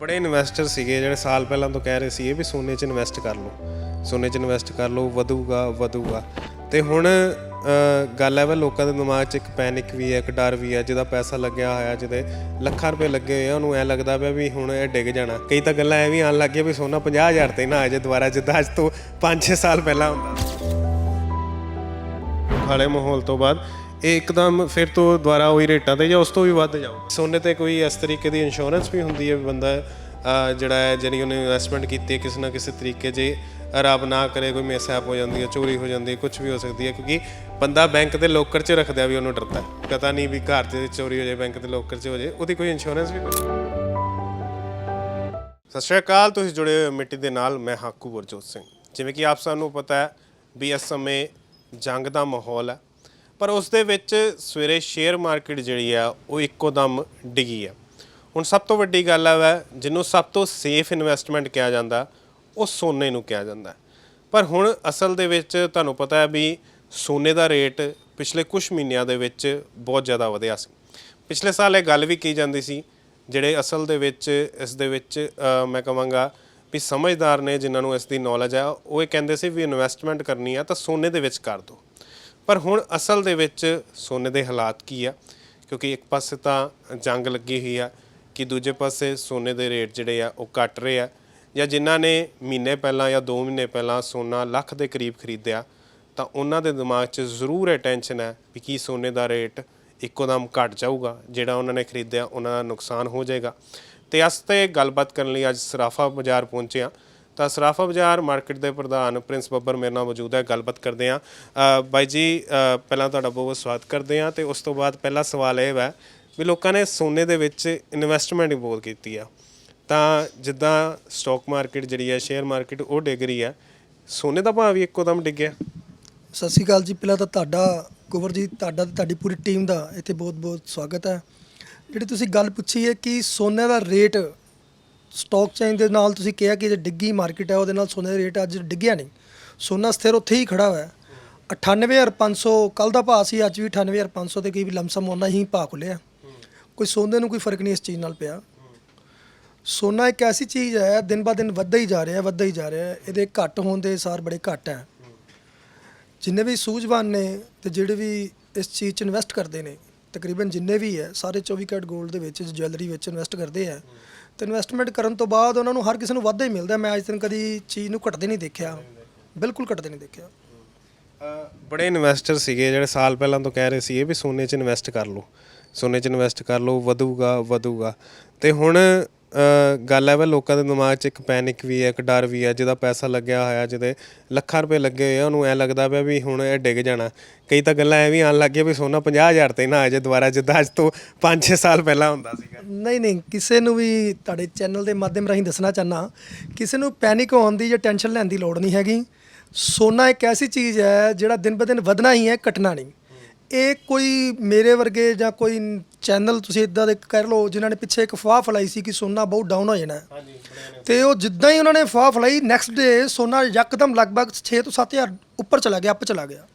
ਬੜੇ ਇਨਵੈਸਟਰ ਸੀਗੇ ਜਿਹੜੇ ਸਾਲ ਪਹਿਲਾਂ ਤੋਂ ਕਹਿ ਰਹੇ ਸੀ ਵੀ ਸੋਨੇ 'ਚ ਇਨਵੈਸਟ ਕਰ ਲਓ। ਸੋਨੇ 'ਚ ਇਨਵੈਸਟ ਕਰ ਲਓ, ਵਧੂਗਾ ਵਧੂਗਾ। ਤੇ ਹੁਣ ਗੱਲ ਹੈ ਵਾ ਲੋਕਾਂ ਦੇ ਦਿਮਾਗ 'ਚ ਇੱਕ ਪੈਨਿਕ ਵੀ ਹੈ, ਇੱਕ ਡਰ ਵੀ ਹੈ, ਜਿਹਦਾ ਪੈਸਾ ਲੱਗਿਆ ਹੋਇਆ, ਜਿਹਦੇ ਲੱਖਾਂ ਰੁਪਏ ਲੱਗੇ ਹੋਏ ਆ, ਉਹਨੂੰ ਐ ਲੱਗਦਾ ਪਿਆ ਵੀ ਹੁਣ ਇਹ ਡਿੱਗ ਜਾਣਾ। ਕਈ ਤਾਂ ਗੱਲਾਂ ਐ ਵੀ ਆਣ ਲੱਗ ਗਈਆਂ ਵੀ ਸੋਨਾ 50000 ਤੇ ਨਾ ਆ ਜਾਏ ਦੁਬਾਰਾ, ਜਿੱਦਾਂ ਅੱਜ ਤੋਂ 5-6 ਸਾਲ ਪਹਿਲਾਂ ਹੁੰਦਾ। ਖਾਲੇ ਮਾਹੌਲ ਤੋਂ ਬਾਅਦ ਇਹ ਇੱਕਦਮ ਫਿਰ ਤੋਂ ਦੁਬਾਰਾ ਉਹੀ ਰੇਟਾਂ ਤੇ ਜਾਂ ਉਸ ਤੋਂ ਵੀ ਵੱਧ ਜਾਓ। ਸੋਨੇ ਤੇ ਕੋਈ ਇਸ ਤਰੀਕੇ ਦੀ ਇੰਸ਼ੋਰੈਂਸ ਵੀ ਹੁੰਦੀ ਹੈ ਵੀ ਬੰਦਾ ਜਿਹੜਾ ਹੈ, ਜਿਹੜੀ ਉਹਨੇ ਇਨਵੈਸਟਮੈਂਟ ਕੀਤੀ ਹੈ ਕਿਸੇ ਨਾ ਕਿਸੇ ਤਰੀਕੇ ਜੇ ਰੱਬ ਨਾ ਕਰੇ, ਕੋਈ ਮਿਸਹੈਪ ਹੋ ਜਾਂਦੀ ਹੈ, ਚੋਰੀ ਹੋ ਜਾਂਦੀ ਹੈ ਕੁਝ ਵੀ ਹੋ ਸਕਦੀ ਹੈ, ਕਿਉਂਕਿ ਬੰਦਾ ਬੈਂਕ ਦੇ ਲੋਕਰ 'ਚ ਰੱਖਦਾ ਵੀ ਉਹਨੂੰ ਡਰਦਾ ਹੈ। ਪਤਾ ਨਹੀਂ ਵੀ ਘਰ 'ਚ ਚੋਰੀ ਹੋ ਜਾਏ ਬੈਂਕ ਦੇ ਲੋਕਰ 'ਚ ਹੋ ਜਾਏ, ਉਹਦੀ ਕੋਈ ਇੰਸ਼ੋਰੈਂਸ ਵੀ ਕੋਈ ਸਤਿ ਸ਼੍ਰੀ ਅਕਾਲ, ਤੁਸੀਂ ਜੁੜੇ ਹੋਏ ਮਿੱਟੀ ਦੇ ਨਾਲ, ਮੈਂ ਹਾਕੂ ਗੁਰਜੋਤ ਸਿੰਘ। ਜਿਵੇਂ ਕਿ ਆਪ ਸਾਨੂੰ ਪਤਾ ਹੈ ਵੀ ਇਸ ਸਮੇਂ ਜੰਗ ਦਾ ਮਾਹੌਲ ਹੈ ਪਰ ਉਸ ਦੇ ਵਿੱਚ ਸਵੇਰੇ ਸ਼ੇਅਰ ਮਾਰਕੀਟ ਜਿਹੜੀ ਆ, ਉਹ ਇੱਕੋ ਦਮ ਡਿੱਗੀ ਆ। ਹੁਣ ਸਭ ਤੋਂ ਵੱਡੀ ਗੱਲ ਆ ਵਾ, ਜਿਹਨੂੰ ਸਭ ਤੋਂ ਸੇਫ ਇਨਵੈਸਟਮੈਂਟ ਕਿਹਾ ਜਾਂਦਾ, ਉਹ ਸੋਨੇ ਨੂੰ ਕਿਹਾ ਜਾਂਦਾ। ਪਰ ਹੁਣ ਅਸਲ ਦੇ ਵਿੱਚ ਤੁਹਾਨੂੰ ਪਤਾ ਹੈ ਵੀ ਸੋਨੇ ਦਾ ਰੇਟ ਪਿਛਲੇ ਕੁਝ ਮਹੀਨਿਆਂ ਦੇ ਵਿੱਚ ਬਹੁਤ ਜ਼ਿਆਦਾ ਵਧਿਆ ਸੀ। ਪਿਛਲੇ ਸਾਲ ਇਹ ਗੱਲ ਵੀ ਕੀ ਜਾਂਦੀ ਸੀ, ਜਿਹੜੇ ਅਸਲ ਦੇ ਵਿੱਚ, ਇਸ ਦੇ ਵਿੱਚ ਮੈਂ ਕਹਾਂਗਾ ਵੀ ਸਮਝਦਾਰ ਨੇ ਜਿਨ੍ਹਾਂ ਨੂੰ ਇਸ ਦੀ ਨੌਲੇਜ ਆ, ਉਹ ਇਹ ਕਹਿੰਦੇ ਸੀ ਵੀ ਇਨਵੈਸਟਮੈਂਟ ਕਰਨੀ ਆ ਤਾਂ ਸੋਨੇ ਦੇ ਵਿੱਚ ਕਰ ਦਿਓ ਪਰ ਹੁਣ ਅਸਲ ਦੇ ਵਿੱਚ ਸੋਨੇ ਦੇ ਹਾਲਾਤ ਕੀ ਆ? ਕਿਉਂਕਿ ਇੱਕ ਪਾਸੇ ਤਾਂ ਜੰਗ ਲੱਗੀ ਹੋਈ ਆ ਕਿ ਦੂਜੇ ਪਾਸੇ ਸੋਨੇ ਦੇ ਰੇਟ ਜਿਹੜੇ ਆ ਉਹ ਘਟ ਰਹੇ ਆ। ਜਾਂ ਜਿਨ੍ਹਾਂ ਨੇ ਮਹੀਨੇ ਪਹਿਲਾਂ ਜਾਂ 2 ਮਹੀਨੇ ਪਹਿਲਾਂ ਸੋਨਾ ਲੱਖ ਦੇ ਕਰੀਬ ਖਰੀਦਿਆ, ਤਾਂ ਉਹਨਾਂ ਦੇ ਦਿਮਾਗ 'ਚ ਜ਼ਰੂਰ ਇਹ ਟੈਨਸ਼ਨ ਹੈ ਵੀ ਕੀ ਸੋਨੇ ਦਾ ਰੇਟ ਇੱਕੋ ਦਮ ਘਟ ਜਾਊਗਾ, ਜਿਹੜਾ ਉਹਨਾਂ ਨੇ ਖਰੀਦਿਆ ਉਹਨਾਂ ਦਾ ਨੁਕਸਾਨ ਹੋ ਜਾਏਗਾ। ਤੇ ਇਸ ਤੇ ਗੱਲਬਾਤ ਕਰਨ ਲਈ ਅੱਜ ਸਰਾਫਾ ਬਾਜ਼ਾਰ ਪਹੁੰਚੇ ਹਾਂ। ਤਾਂ ਸਰਾਫਾ ਬਾਜ਼ਾਰ ਮਾਰਕੀਟ ਦੇ ਪ੍ਰਧਾਨ ਪ੍ਰਿੰਸ ਬੱਬਰ ਮੇਰੇ ਨਾਲ ਮੌਜੂਦ ਹੈ, ਗੱਲਬਾਤ ਕਰਦੇ ਹਾਂ। ਬਾਈ ਜੀ ਪਹਿਲਾਂ ਤੁਹਾਡਾ ਬਹੁਤ ਬਹੁਤ ਸਵਾਗਤ ਕਰਦੇ ਹਾਂ ਤੇ ਉਸ ਤੋਂ ਬਾਅਦ ਪਹਿਲਾ ਸਵਾਲ ਇਹ ਹੈ ਵੀ ਲੋਕਾਂ ਨੇ ਸੋਨੇ ਦੇ ਵਿੱਚ ਇਨਵੈਸਟਮੈਂਟ ਹੀ ਬਹੁਤ ਕੀਤੀ ਆ। ਤਾਂ ਜਿੱਦਾਂ ਸਟਾਕ ਮਾਰਕੀਟ ਜਿਹੜੀ ਹੈ ਸ਼ੇਅਰ ਮਾਰਕੀਟ ਉਹ ਡਿੱਗ ਰਹੀ ਹੈ ਸੋਨੇ ਦਾ ਭਾਅ ਵੀ ਇੱਕੋਦਮ ਡਿੱਗਿਆ ਸਤਿ ਸ਼੍ਰੀ ਅਕਾਲ ਜੀ, ਪਹਿਲਾਂ ਤਾਂ ਤੁਹਾਡਾ ਕੁਵਰ ਜੀ, ਤੁਹਾਡਾ ਤੇ ਤੁਹਾਡੀ ਪੂਰੀ ਟੀਮ ਦਾ ਇੱਥੇ ਬਹੁਤ-ਬਹੁਤ ਸਵਾਗਤ ਹੈ। ਜਿਹੜੀ ਤੁਸੀਂ ਗੱਲ ਪੁੱਛੀ ਹੈ ਕਿ ਸੋਨੇ ਦਾ ਰੇਟ ਸਟਾਕ ਚੇਨ ਦੇ ਨਾਲ ਤੁਸੀਂ ਕਿਹਾ ਕਿ ਜੇ ਡਿੱਗੀ ਮਾਰਕੀਟ ਹੈ, ਉਹਦੇ ਨਾਲ ਸੋਨੇ ਦਾ ਰੇਟ ਅੱਜ ਡਿੱਗਿਆ ਨਹੀਂ। ਸੋਨਾ ਸਥਿਰ ਉੱਥੇ ਹੀ ਖੜਾ ਹੋਇਆ। ਹੈ 98500 ਕੱਲ ਦਾ ਭਾਅ ਸੀ, ਅੱਜ ਵੀ 98500 ਤੇ ਕੀ ਵੀ ਲਮਸਮ ਉਹਨਾਂ ਹੀ ਭਾਅ ਖੁੱਲਿਆ ਕੋਈ ਸੋਨੇ ਨੂੰ ਕੋਈ ਫ਼ਰਕ ਨਹੀਂ ਇਸ ਚੀਜ਼ ਨਾਲ ਪਿਆ। ਸੋਨਾ ਇੱਕ ਐਸੀ ਚੀਜ਼ ਹੈ, ਦਿਨ ਬਾ ਦਿਨ ਵੱਧਦਾ ਹੀ ਜਾ ਰਿਹਾ, ਵੱਧਦਾ ਹੀ ਜਾ ਰਿਹਾ। ਇਹਦੇ ਘੱਟ ਹੋਣ ਦੇ ਸਾਰ ਬੜੇ ਘੱਟ ਹੈ। ਜਿੰਨੇ ਵੀ ਸੂਝਵਾਨ ਨੇ ਤੇ ਜਿਹੜੇ ਵੀ ਇਸ ਚੀਜ਼ 'ਚ ਇਨਵੈਸਟ ਕਰਦੇ ਨੇ, ਤਕਰੀਬਨ ਜਿੰਨੇ ਵੀ ਹੈ, ਸਾਰੇ 24 ਕੈਰਟ 골ਡ ਦੇ ਵਿੱਚ ਜੁਐਲਰੀ ਵਿੱਚ ਇਨਵੈਸਟ ਕਰਦੇ ਆ ਤੇ ਇਨਵੈਸਟਮੈਂਟ ਕਰਨ ਤੋਂ ਬਾਅਦ ਉਹਨਾਂ ਨੂੰ ਹਰ ਕਿਸੇ ਨੂੰ ਵਾਧਾ ਹੀ ਮਿਲਦਾ। ਮੈਂ ਅੱਜ ਤੱਕ ਕਦੀ ਚੀਜ਼ ਨੂੰ ਘਟਦੇ ਨਹੀਂ ਦੇਖਿਆ। ਬਿਲਕੁਲ ਘਟਦੇ ਨਹੀਂ ਦੇਖਿਆ। ਬੜੇ ਇਨਵੈਸਟਰ ਸੀਗੇ ਜਿਹੜੇ ਸਾਲ ਪਹਿਲਾਂ ਤੋਂ ਕਹਿ ਰਹੇ ਸੀ ਵੀ ਸੋਨੇ 'ਚ ਇਨਵੈਸਟ ਕਰ ਲਓ। ਸੋਨੇ 'ਚ ਇਨਵੈਸਟ ਕਰ ਲਓ, ਵਧੂਗਾ ਵਧੂਗਾ। ਤੇ ਹੁਣ ਗੱਲ ਹੈ ਵਾ ਲੋਕਾਂ ਦੇ ਦਿਮਾਗ 'ਚ ਇੱਕ ਪੈਨਿਕ ਵੀ ਹੈ, ਇੱਕ ਡਰ ਵੀ ਹੈ, ਜਿਹਦਾ ਪੈਸਾ ਲੱਗਿਆ ਹੋਇਆ, ਜਿਹਦੇ ਲੱਖਾਂ ਰੁਪਏ ਲੱਗੇ ਹੋਏ ਆ, ਉਹਨੂੰ ਐ ਲੱਗਦਾ ਪਿਆ ਵੀ ਹੁਣ ਇਹ ਡਿੱਗ ਜਾਣਾ। ਕਈ ਤਾਂ ਗੱਲਾਂ ਐ ਵੀ ਆਣ ਲੱਗ ਗਈਆਂ ਵੀ ਸੋਨਾ 50000 ਤੇ ਨਾ ਆ ਜਾਏ ਦੁਬਾਰਾ, ਜਿੱਦਾਂ ਅੱਜ ਤੋਂ 5-6 ਸਾਲ ਪਹਿਲਾਂ ਹੁੰਦਾ ਸੀਗਾ। ਨਹੀਂ ਨਹੀਂ, ਕਿਸੇ ਨੂੰ ਵੀ ਤੁਹਾਡੇ ਚੈਨਲ ਦੇ ਮਾਧਿਅਮ ਰਾਹੀਂ ਦੱਸਣਾ ਚਾਹਨਾ ਕਿਸੇ ਨੂੰ ਪੈਨਿਕ ਹੋਣ ਦੀ ਜਾਂ ਟੈਨਸ਼ਨ ਲੈਣ ਦੀ ਲੋੜ ਨਹੀਂ ਹੈਗੀ। ਸੋਨਾ ਇੱਕ ਐਸੀ ਚੀਜ਼ ਹੈ ਜਿਹੜਾ ਦਿਨ ਬ ਦਿਨ ਵਧਣਾ ਹੀ ਹੈ, ਘਟਣਾ ਨਹੀਂ। ਇਹ ਕੋਈ ਮੇਰੇ ਵਰਗੇ ਜਾਂ ਕੋਈ ਚੈਨਲ ਤੁਸੀਂ ਇਦਾਂ ਦੇ ਕਰ ਲਓ ਜਿਨ੍ਹਾਂ ਨੇ ਪਿੱਛੇ ਇੱਕ ਫਵਾਹ ਫਲਾਈ ਸੀ ਕਿ ਸੋਨਾ ਬਹੁਤ ਡਾਊਨ ਹੋ ਜਾਣਾ। ਤੇ ਉਹ ਜਿੱਦਾਂ ਹੀ ਉਹਨਾਂ ਨੇ ਫਵਾਹ ਫਲਾਈ ਨੈਕਸਟ ਡੇ ਸੋਨਾ ਯਕਦਮ ਲਗਭਗ 6 ਤੋਂ 7000 ਉੱਪਰ ਚਲਾ ਗਿਆ ਅੱਪ ਚਲਾ ਗਿਆ।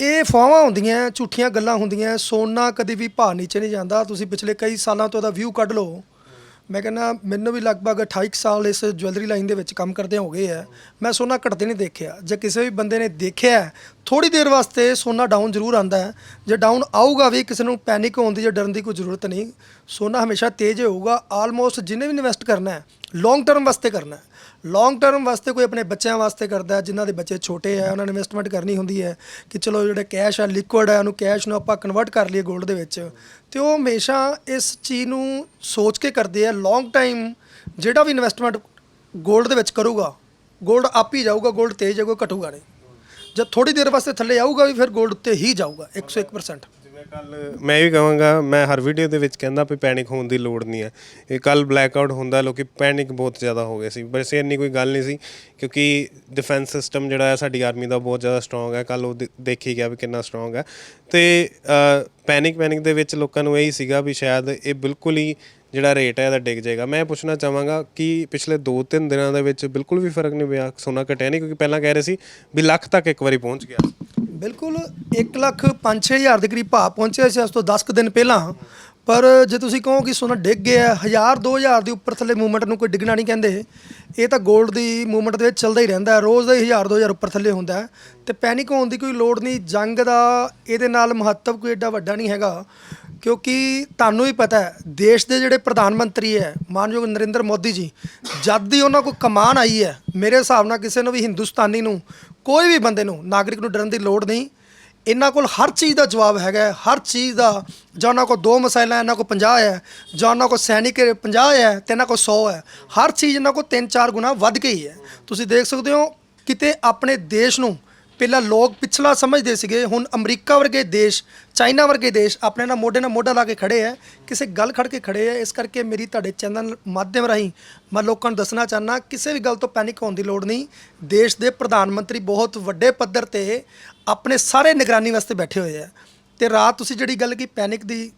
ਇਹ ਫਵਾਹਾਂ ਹੁੰਦੀਆਂ ਝੂਠੀਆਂ ਗੱਲਾਂ ਹੁੰਦੀਆਂ ਸੋਨਾ ਕਦੀ ਵੀ ਭਾਅ ਨੀਚੇ ਨਹੀਂ ਜਾਂਦਾ। ਤੁਸੀਂ ਪਿਛਲੇ ਕਈ ਸਾਲਾਂ ਤੋਂ ਉਹਦਾ ਵਿਊ ਕੱਢ ਲਓ। ਮੈਂ ਕਹਿੰਦਾ ਮੈਨੂੰ ਵੀ ਲਗਭਗ 28 ਕੁ ਸਾਲ ਇਸ ਜੁਐਲਰੀ ਲਾਈਨ ਦੇ ਵਿੱਚ ਕੰਮ ਕਰਦੇ ਹੋ ਗਏ ਆ। ਮੈਂ ਸੋਨਾ ਘਟਦੇ ਨਹੀਂ ਦੇਖਿਆ। ਜੇ ਕਿਸੇ ਵੀ ਬੰਦੇ ਨੇ ਦੇਖਿਆ ਥੋੜੀ ਦੇਰ ਵਾਸਤੇ ਸੋਨਾ ਡਾਊਨ ਜ਼ਰੂਰ ਆਂਦਾ ਹੈ। ਜੇ ਡਾਊਨ ਆਊਗਾ ਵੀ ਕਿਸੇ ਨੂੰ ਪੈਨਿਕ ਹੋਣ ਦੀ ਜਾਂ ਡਰਨ ਦੀ ਕੋਈ ਜ਼ਰੂਰਤ ਨਹੀਂ, ਸੋਨਾ ਹਮੇਸ਼ਾ ਤੇਜ਼ ਹੋਊਗਾ। ਆਲਮੋਸਟ ਜਿਹਨੇ ਵੀ ਇਨਵੈਸਟ ਕਰਨਾ ਹੈ ਲੌਂਗ ਟਰਮ ਵਾਸਤੇ ਕਰਨਾ ਹੈ। ਲੌਂਗ ਟਰਮ ਵਾਸਤੇ ਕੋਈ ਆਪਣੇ ਬੱਚਿਆਂ ਵਾਸਤੇ ਕਰਦਾ ਜਿਨ੍ਹਾਂ ਦੇ ਬੱਚੇ ਛੋਟੇ ਆ ਉਹਨਾਂ ਨੇ ਇਨਵੈਸਟਮੈਂਟ ਕਰਨੀ ਹੁੰਦੀ ਹੈ ਕਿ ਚਲੋ ਜਿਹੜੇ ਕੈਸ਼ ਆ ਲਿਕੁਇਡ ਆ, ਉਹਨੂੰ ਕੈਸ਼ ਨੂੰ ਆਪਾਂ ਕਨਵਰਟ ਕਰ ਲਈਏ 골ਡ ਦੇ ਵਿੱਚ। ਤੇ ਉਹ ਹਮੇਸ਼ਾ ਇਸ ਚੀਜ਼ ਨੂੰ ਸੋਚ ਕੇ ਕਰਦੇ ਆ ਲੌਂਗ ਟਾਈਮ ਜਿਹੜਾ ਵੀ ਇਨਵੈਸਟਮੈਂਟ 골ਡ ਦੇ ਵਿੱਚ ਕਰੂਗਾ 골ਡ ਆਪ ਹੀ ਜਾਊਗਾ 골ਡ ਤੇਜ਼ ਜਾਊਗਾ, ਘਟੂਗਾ ਨਹੀਂ। ਜਦ ਥੋੜੀ ਦੇਰ ਵਾਸਤੇ ਥੱਲੇ ਆਊਗਾ ਵੀ ਫਿਰ 골ਡ ਉੱਤੇ ਹੀ ਜਾਊਗਾ 101% ਮੈਂ ਕੱਲ, ਮੈਂ ਵੀ ਕਹਾਂਗਾ, ਮੈਂ ਹਰ ਵੀਡੀਓ ਦੇ ਵਿੱਚ ਕਹਿੰਦਾ ਵੀ ਪੈਨਿਕ ਹੋਣ ਦੀ ਲੋੜ ਨਹੀਂ ਹੈ। ਇਹ ਕੱਲ ਬਲੈਕਆਊਟ ਹੁੰਦਾ, ਲੋਕੀ ਪੈਨਿਕ ਬਹੁਤ ਜ਼ਿਆਦਾ ਹੋ ਗਏ ਸੀ। ਵੈਸੇ ਇੰਨੀ ਕੋਈ ਗੱਲ ਨਹੀਂ ਸੀ, ਕਿਉਂਕਿ ਡਿਫੈਂਸ ਸਿਸਟਮ ਜਿਹੜਾ ਹੈ, ਸਾਡੀ ਆਰਮੀ ਦਾ ਬਹੁਤ ਜ਼ਿਆਦਾ ਸਟਰੋਂਗ ਹੈ। ਕੱਲ ਉਹ ਦੇ- ਦੇਖੀ ਗਿਆ ਵੀ ਕਿੰਨਾ ਸਟਰੋਂਗ ਹੈ। ਤੇ ਪੈਨਿਕ ਪੈਨਿਕ ਦੇ ਵਿੱਚ ਲੋਕਾਂ ਨੂੰ ਇਹੀ ਸੀਗਾ ਵੀ ਸ਼ਾਇਦ ਇਹ ਬਿਲਕੁਲ ਹੀ ਜਿਹੜਾ ਰੇਟ ਹੈ, ਇਹਦਾ ਡਿੱਗ ਜਾਏਗਾ। ਮੈਂ ਪੁੱਛਣਾ ਚਾਹਾਂਗਾ ਕਿ ਪਿਛਲੇ 2-3 ਦਿਨਾਂ ਦੇ ਵਿੱਚ ਬਿਲਕੁਲ ਵੀ ਫ਼ਰਕ ਨਹੀਂ ਪਿਆ? ਸੋਨਾ ਘਟਿਆ ਨਹੀਂ? ਕਿਉਂਕਿ ਪਹਿਲਾਂ ਕਹਿ ਰਹੇ ਸੀ ਵੀ ਲੱਖ ਤੱਕ ਇੱਕ ਵਾਰੀ ਪਹੁੰਚ ਗਿਆ। ਬਿਲਕੁਲ 1 ਲੱਖ 5-6000 ਦੇ ਕਰੀਬ ਭਾਅ ਪਹੁੰਚਿਆ ਸੀ ਅੱਜ ਤੋਂ 10 ਕੁ ਦਿਨ ਪਹਿਲਾਂ। ਪਰ ਜੇ ਤੁਸੀਂ ਕਹੋ ਕਿ ਸੋਨਾ ਡਿੱਗ ਗਿਆ 1000 2000 ਦੇ ਉੱਪਰ ਥੱਲੇ ਮੂਵਮੈਂਟ ਨੂੰ ਕੋਈ ਡਿੱਗਣਾ ਨਹੀਂ ਕਹਿੰਦੇ। ਇਹ ਤਾਂ 골ਡ ਦੀ ਮੂਵਮੈਂਟ ਦੇ ਵਿੱਚ ਚੱਲਦਾ ਹੀ ਰਹਿੰਦਾ ਹੈ। ਰੋਜ਼ ਦਾ ਹੀ 1000 2000 ਉੱਪਰ ਥੱਲੇ ਹੁੰਦਾ ਹੈ। ਤੇ ਪੈਨਿਕ ਹੋਣ ਦੀ ਕੋਈ ਲੋੜ ਨਹੀਂ, ਜੰਗ ਦਾ ਇਹਦੇ ਨਾਲ ਮਹੱਤਵ ਕੋਈ ਐਡਾ ਵੱਡਾ ਨਹੀਂ ਹੈਗਾ। ਕਿਉਂਕਿ ਤੁਹਾਨੂੰ ਹੀ ਪਤਾ ਹੈ, ਦੇਸ਼ ਦੇ ਜਿਹੜੇ ਪ੍ਰਧਾਨ ਮੰਤਰੀ ਹੈ, ਮਾਨਯੋਗ ਨਰਿੰਦਰ ਮੋਦੀ ਜੀ, ਜਦ ਦੀ ਉਹਨਾਂ ਕੋਲ ਕਮਾਨ ਆਈ ਹੈ, ਮੇਰੇ ਹਿਸਾਬ ਨਾਲ ਕਿਸੇ ਨੂੰ ਵੀ ਹਿੰਦੁਸਤਾਨੀ ਨੂੰ, ਕੋਈ ਵੀ ਬੰਦੇ ਨੂੰ, ਨਾਗਰਿਕ ਨੂੰ ਡਰਨ ਦੀ ਲੋੜ ਨਹੀਂ। ਇਹਨਾਂ ਕੋਲ ਹਰ ਚੀਜ਼ ਦਾ ਜਵਾਬ ਹੈਗਾ ਹਰ ਚੀਜ਼ ਦਾ, ਜਾਂ ਉਹਨਾਂ ਕੋਲ ਦੋ ਮਸਾਇਲਾਂ, ਇਹਨਾਂ ਕੋਲ 50 ਹੈ, ਜਾਂ ਉਹਨਾਂ ਕੋਲ ਸੈਨਿਕ 50 ਹੈ ਤੇ ਇਹਨਾਂ ਕੋਲ 100 ਹੈ। ਹਰ ਚੀਜ਼ ਇਹਨਾਂ ਕੋਲ 3-4 ਗੁਣਾ ਵੱਧ ਗਈ ਹੈ। ਤੁਸੀਂ ਦੇਖ ਸਕਦੇ ਹੋ, ਕਿਤੇ ਆਪਣੇ ਦੇਸ਼ ਨੂੰ ਪਹਿਲਾਂ ਲੋਕ ਪਿਛਲਾ ਸਮਝਦੇ ਸੀਗੇ, ਹੁਣ ਅਮਰੀਕਾ ਵਰਗੇ ਦੇਸ਼, ਚਾਈਨਾ ਵਰਗੇ ਦੇਸ਼ ਆਪਣੇ ਨਾਲ ਮੋਢੇ ਨਾਲ ਮੋਢਾ ਲਾ ਕੇ ਖੜੇ ਹੈ ਕਿਸੇ ਗੱਲ ਖੜ ਕੇ ਖੜੇ ਹੈ ਇਸ ਕਰਕੇ ਮੇਰੀ ਤੁਹਾਡੇ ਚੈਨਲ ਮਾਧਿਅਮ ਰਾਹੀਂ ਮੈਂ ਲੋਕਾਂ ਨੂੰ ਦੱਸਣਾ ਚਾਹਨਾ ਕਿਸੇ ਵੀ ਗੱਲ ਤੋਂ ਪੈਨਿਕ ਹੋਣ ਦੀ ਲੋੜ ਨਹੀਂ, ਦੇਸ਼ ਦੇ ਪ੍ਰਧਾਨ ਮੰਤਰੀ ਬਹੁਤ ਵੱਡੇ ਪੱਧਰ ਤੇ ਆਪਣੇ ਸਾਰੇ ਨਿਗਰਾਨੀ ਵਾਸਤੇ ਬੈਠੇ ਹੋਏ ਆ। ਤੇ ਰਾਤ ਤੁਸੀਂ ਜਿਹੜੀ ਗੱਲ ਕੀ ਪੈਨਿਕ ਦੀ,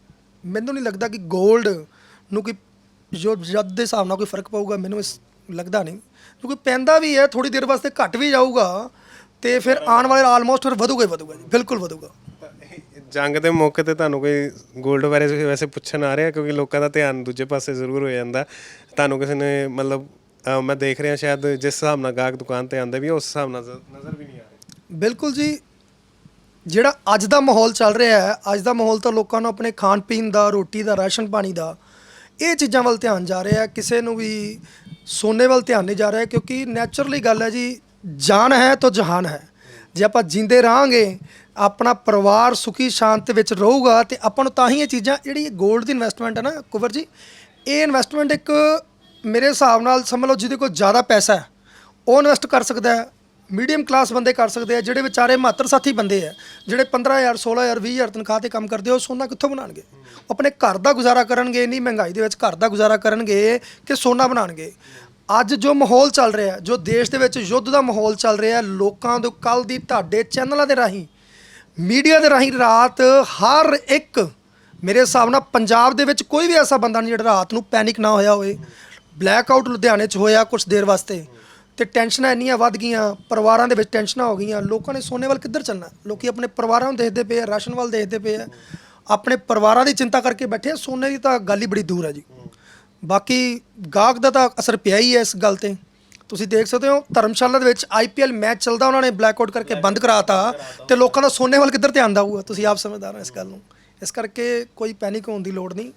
ਮੈਨੂੰ ਨਹੀਂ ਲੱਗਦਾ ਕਿ 골ਡ ਨੂੰ ਕੋਈ ਜੋ ਜਦ ਦੇ ਹਿਸਾਬ ਨਾਲ ਕੋਈ ਫ਼ਰਕ ਪਊਗਾ, ਮੈਨੂੰ ਇਸ ਲੱਗਦਾ ਨਹੀਂ। ਕਿਉਂਕਿ ਪੈਂਦਾ ਵੀ ਹੈ ਥੋੜੀ ਦੇਰ ਵਾਸਤੇ ਘਟ ਵੀ ਜਾਊਗਾ ਤੇ ਫਿਰ ਆਉਣ ਵਾਲੇ ਆਲਮੋਸਟ ਫਿਰ ਵਧੂਗਾ ਹੀ ਵਧੂਗਾ ਜੀ ਬਿਲਕੁਲ ਵਧੂਗਾ। ਜੰਗ ਦੇ ਮੌਕੇ ਤੇ ਤੁਹਾਨੂੰ ਕੋਈ 골ਡ ਬਾਰੇ ਵੈਸੇ ਪੁੱਛਣ ਆ ਰਿਹਾ ਕਿਉਂਕਿ ਲੋਕਾਂ ਦਾ ਧਿਆਨ ਦੂਜੇ ਪਾਸੇ ਜ਼ਰੂਰ ਹੋ ਜਾਂਦਾ। ਤੁਹਾਨੂੰ ਕਿਸੇ ਨੇ ਮਤਲਬ ਅਹ ਮੈਂ ਦੇਖ ਰਿਹਾ ਸ਼ਾਇਦ ਜਿਸ ਹਿਸਾਬ ਨਾਲ ਗਾਹਕ ਦੁਕਾਨ ਤੇ ਆਉਂਦੇ ਵੀ ਆ, ਉਸ ਹਿਸਾਬ ਨਾਲ ਨਜ਼ਰ ਨਜ਼ਰ ਵੀ ਨਹੀਂ ਆ ਰਿਹਾ। ਬਿਲਕੁਲ ਜੀ ਜਿਹੜਾ ਅੱਜ ਦਾ ਮਾਹੌਲ ਚੱਲ ਰਿਹਾ ਹੈ ਅੱਜ ਦਾ ਮਾਹੌਲ ਤਾਂ ਲੋਕਾਂ ਨੂੰ ਆਪਣੇ ਖਾਣ ਪੀਣ ਦਾ ਰੋਟੀ ਦਾ ਰਾਸ਼ਨ ਪਾਣੀ ਦਾ ਇਹ ਚੀਜ਼ਾਂ ਵੱਲ ਧਿਆਨ ਜਾ ਰਿਹਾ ਹੈ ਕਿਸੇ ਨੂੰ ਵੀ ਸੋਨੇ ਵੱਲ ਧਿਆਨ ਨਹੀਂ ਜਾ ਰਿਹਾ ਕਿਉਂਕਿ ਨੈਚੁਰਲੀ ਗੱਲ ਹੈ ਜੀ ਜਾਨ ਹੈ ਤਾਂ ਜਹਾਨ ਹੈ। ਜੇ ਆਪਾਂ ਜਿੰਦੇ ਰਹਾਂਗੇ, ਆਪਣਾ ਪਰਿਵਾਰ ਸੁਖੀ, ਸ਼ਾਂਤ ਵਿੱਚ ਰਹੂਗਾ, ਤੇ ਆਪਾਂ ਨੂੰ ਤਾਂ ਹੀ ਇਹ ਚੀਜ਼ਾਂ, ਜਿਹੜੀ 골ਡ ਦੀ ਇਨਵੈਸਟਮੈਂਟ ਹੈ ਨਾ, ਕੁਵਰ ਜੀ, ਇਹ ਇਨਵੈਸਟਮੈਂਟ ਇੱਕ ਮੇਰੇ ਹਿਸਾਬ ਨਾਲ ਸਮਝ ਲਓ ਜਿਹਦੇ ਕੋਲ ਜ਼ਿਆਦਾ ਪੈਸਾ ਹੈ, ਉਹ ਇਨਵੈਸਟ ਕਰ ਸਕਦਾ ਹੈ। ਮੀਡੀਅਮ ਕਲਾਸ ਬੰਦੇ ਕਰ ਸਕਦੇ ਆ, ਜਿਹੜੇ ਵਿਚਾਰੇ ਮਾਤਰ ਸਾਥੀ ਬੰਦੇ ਆ, ਜਿਹੜੇ 15000 16000 20000 ਤਨਖਾਹ ਤੇ ਕੰਮ ਕਰਦੇ ਉਹ ਸੋਨਾ ਕਿੱਥੋਂ ਬਣਾਣਗੇ ਉਹ ਆਪਣੇ ਘਰ ਦਾ ਗੁਜ਼ਾਰਾ ਕਰਨਗੇ ਇੰਨੀ ਮਹਿੰਗਾਈ ਦੇ ਵਿੱਚ ਘਰ ਦਾ ਗੁਜ਼ਾਰਾ ਕਰਨਗੇ, ਕਿ ਸੋਨਾ ਬਣਾਣਗੇ ਅੱਜ ਜੋ ਮਾਹੌਲ ਚੱਲ ਰਿਹਾ, ਜੋ ਦੇਸ਼ ਦੇ ਵਿੱਚ ਯੁੱਧ ਦਾ ਮਾਹੌਲ ਚੱਲ ਰਿਹਾ, ਲੋਕਾਂ ਤੋਂ ਕੱਲ ਦੀ ਤੁਹਾਡੇ ਚੈਨਲਾਂ ਦੇ ਰਾਹੀਂ, ਮੀਡੀਆ ਦੇ ਰਾਹੀਂ ਰਾਤ ਹਰ ਇੱਕ ਮੇਰੇ ਹਿਸਾਬ ਨਾਲ ਪੰਜਾਬ ਦੇ ਵਿੱਚ ਕੋਈ ਵੀ ਐਸਾ ਬੰਦਾ ਨਹੀਂ ਜਿਹੜਾ ਰਾਤ ਨੂੰ ਪੈਨਿਕ ਨਾ ਹੋਇਆ ਹੋਵੇ, ਬਲੈਕ ਆਊਟ ਲੁਧਿਆਣੇ 'ਚ ਹੋਇਆ ਕੁਝ ਦੇਰ ਵਾਸਤੇ ਤੇ ਟੈਨਸ਼ਨਾਂ ਇੰਨੀਆਂ ਵੱਧ ਗਈਆਂ, ਪਰਿਵਾਰਾਂ ਦੇ ਵਿੱਚ ਟੈਨਸ਼ਨਾਂ ਹੋ ਗਈਆਂ, ਲੋਕਾਂ ਨੇ ਸੋਨੇ ਵੱਲ ਕਿੱਧਰ ਚੱਲਣਾ? ਲੋਕੀ ਆਪਣੇ ਪਰਿਵਾਰਾਂ ਨੂੰ ਦੇਖਦੇ ਪਏ ਆ, ਰਾਸ਼ਨ ਵੱਲ ਦੇਖਦੇ ਪਏ ਆ, ਆਪਣੇ ਪਰਿਵਾਰਾਂ ਦੀ ਚਿੰਤਾ ਕਰਕੇ ਬੈਠੇ ਆ, ਸੋਨੇ ਦੀ ਤਾਂ ਗੱਲ ਹੀ ਬੜੀ ਦੂਰ ਹੈ ਜੀ। ਬਾਕੀ ਗਾਹਕ ਦਾ ਤਾਂ ਅਸਰ ਪਿਆ ਹੀ ਹੈ ਇਸ ਗੱਲ ਤੇ। ਤੁਸੀਂ ਦੇਖ ਸਕਦੇ ਹੋ, ਧਰਮਸ਼ਾਲਾ ਦੇ ਵਿੱਚ ਆਈਪੀਐਲ ਮੈਚ ਚੱਲਦਾ, ਉਹਨਾਂ ਨੇ ਬਲੈਕ ਆਊਟ ਕਰਕੇ ਬੰਦ ਕਰਾਤਾ ਤੇ ਲੋਕਾਂ ਦਾ ਸੋਨੇ ਵੱਲ ਕਿੱਧਰ ਧਿਆਨ ਦਾ ਹੋਊਗਾ ਤੁਸੀਂ ਆਪ ਸਮਝਦਾਰ ਹੋ ਇਸ ਗੱਲ ਨੂੰ। ਇਸ ਕਰਕੇ ਕੋਈ ਪੈਨਿਕ ਹੋਣ ਦੀ ਲੋੜ ਨਹੀਂ।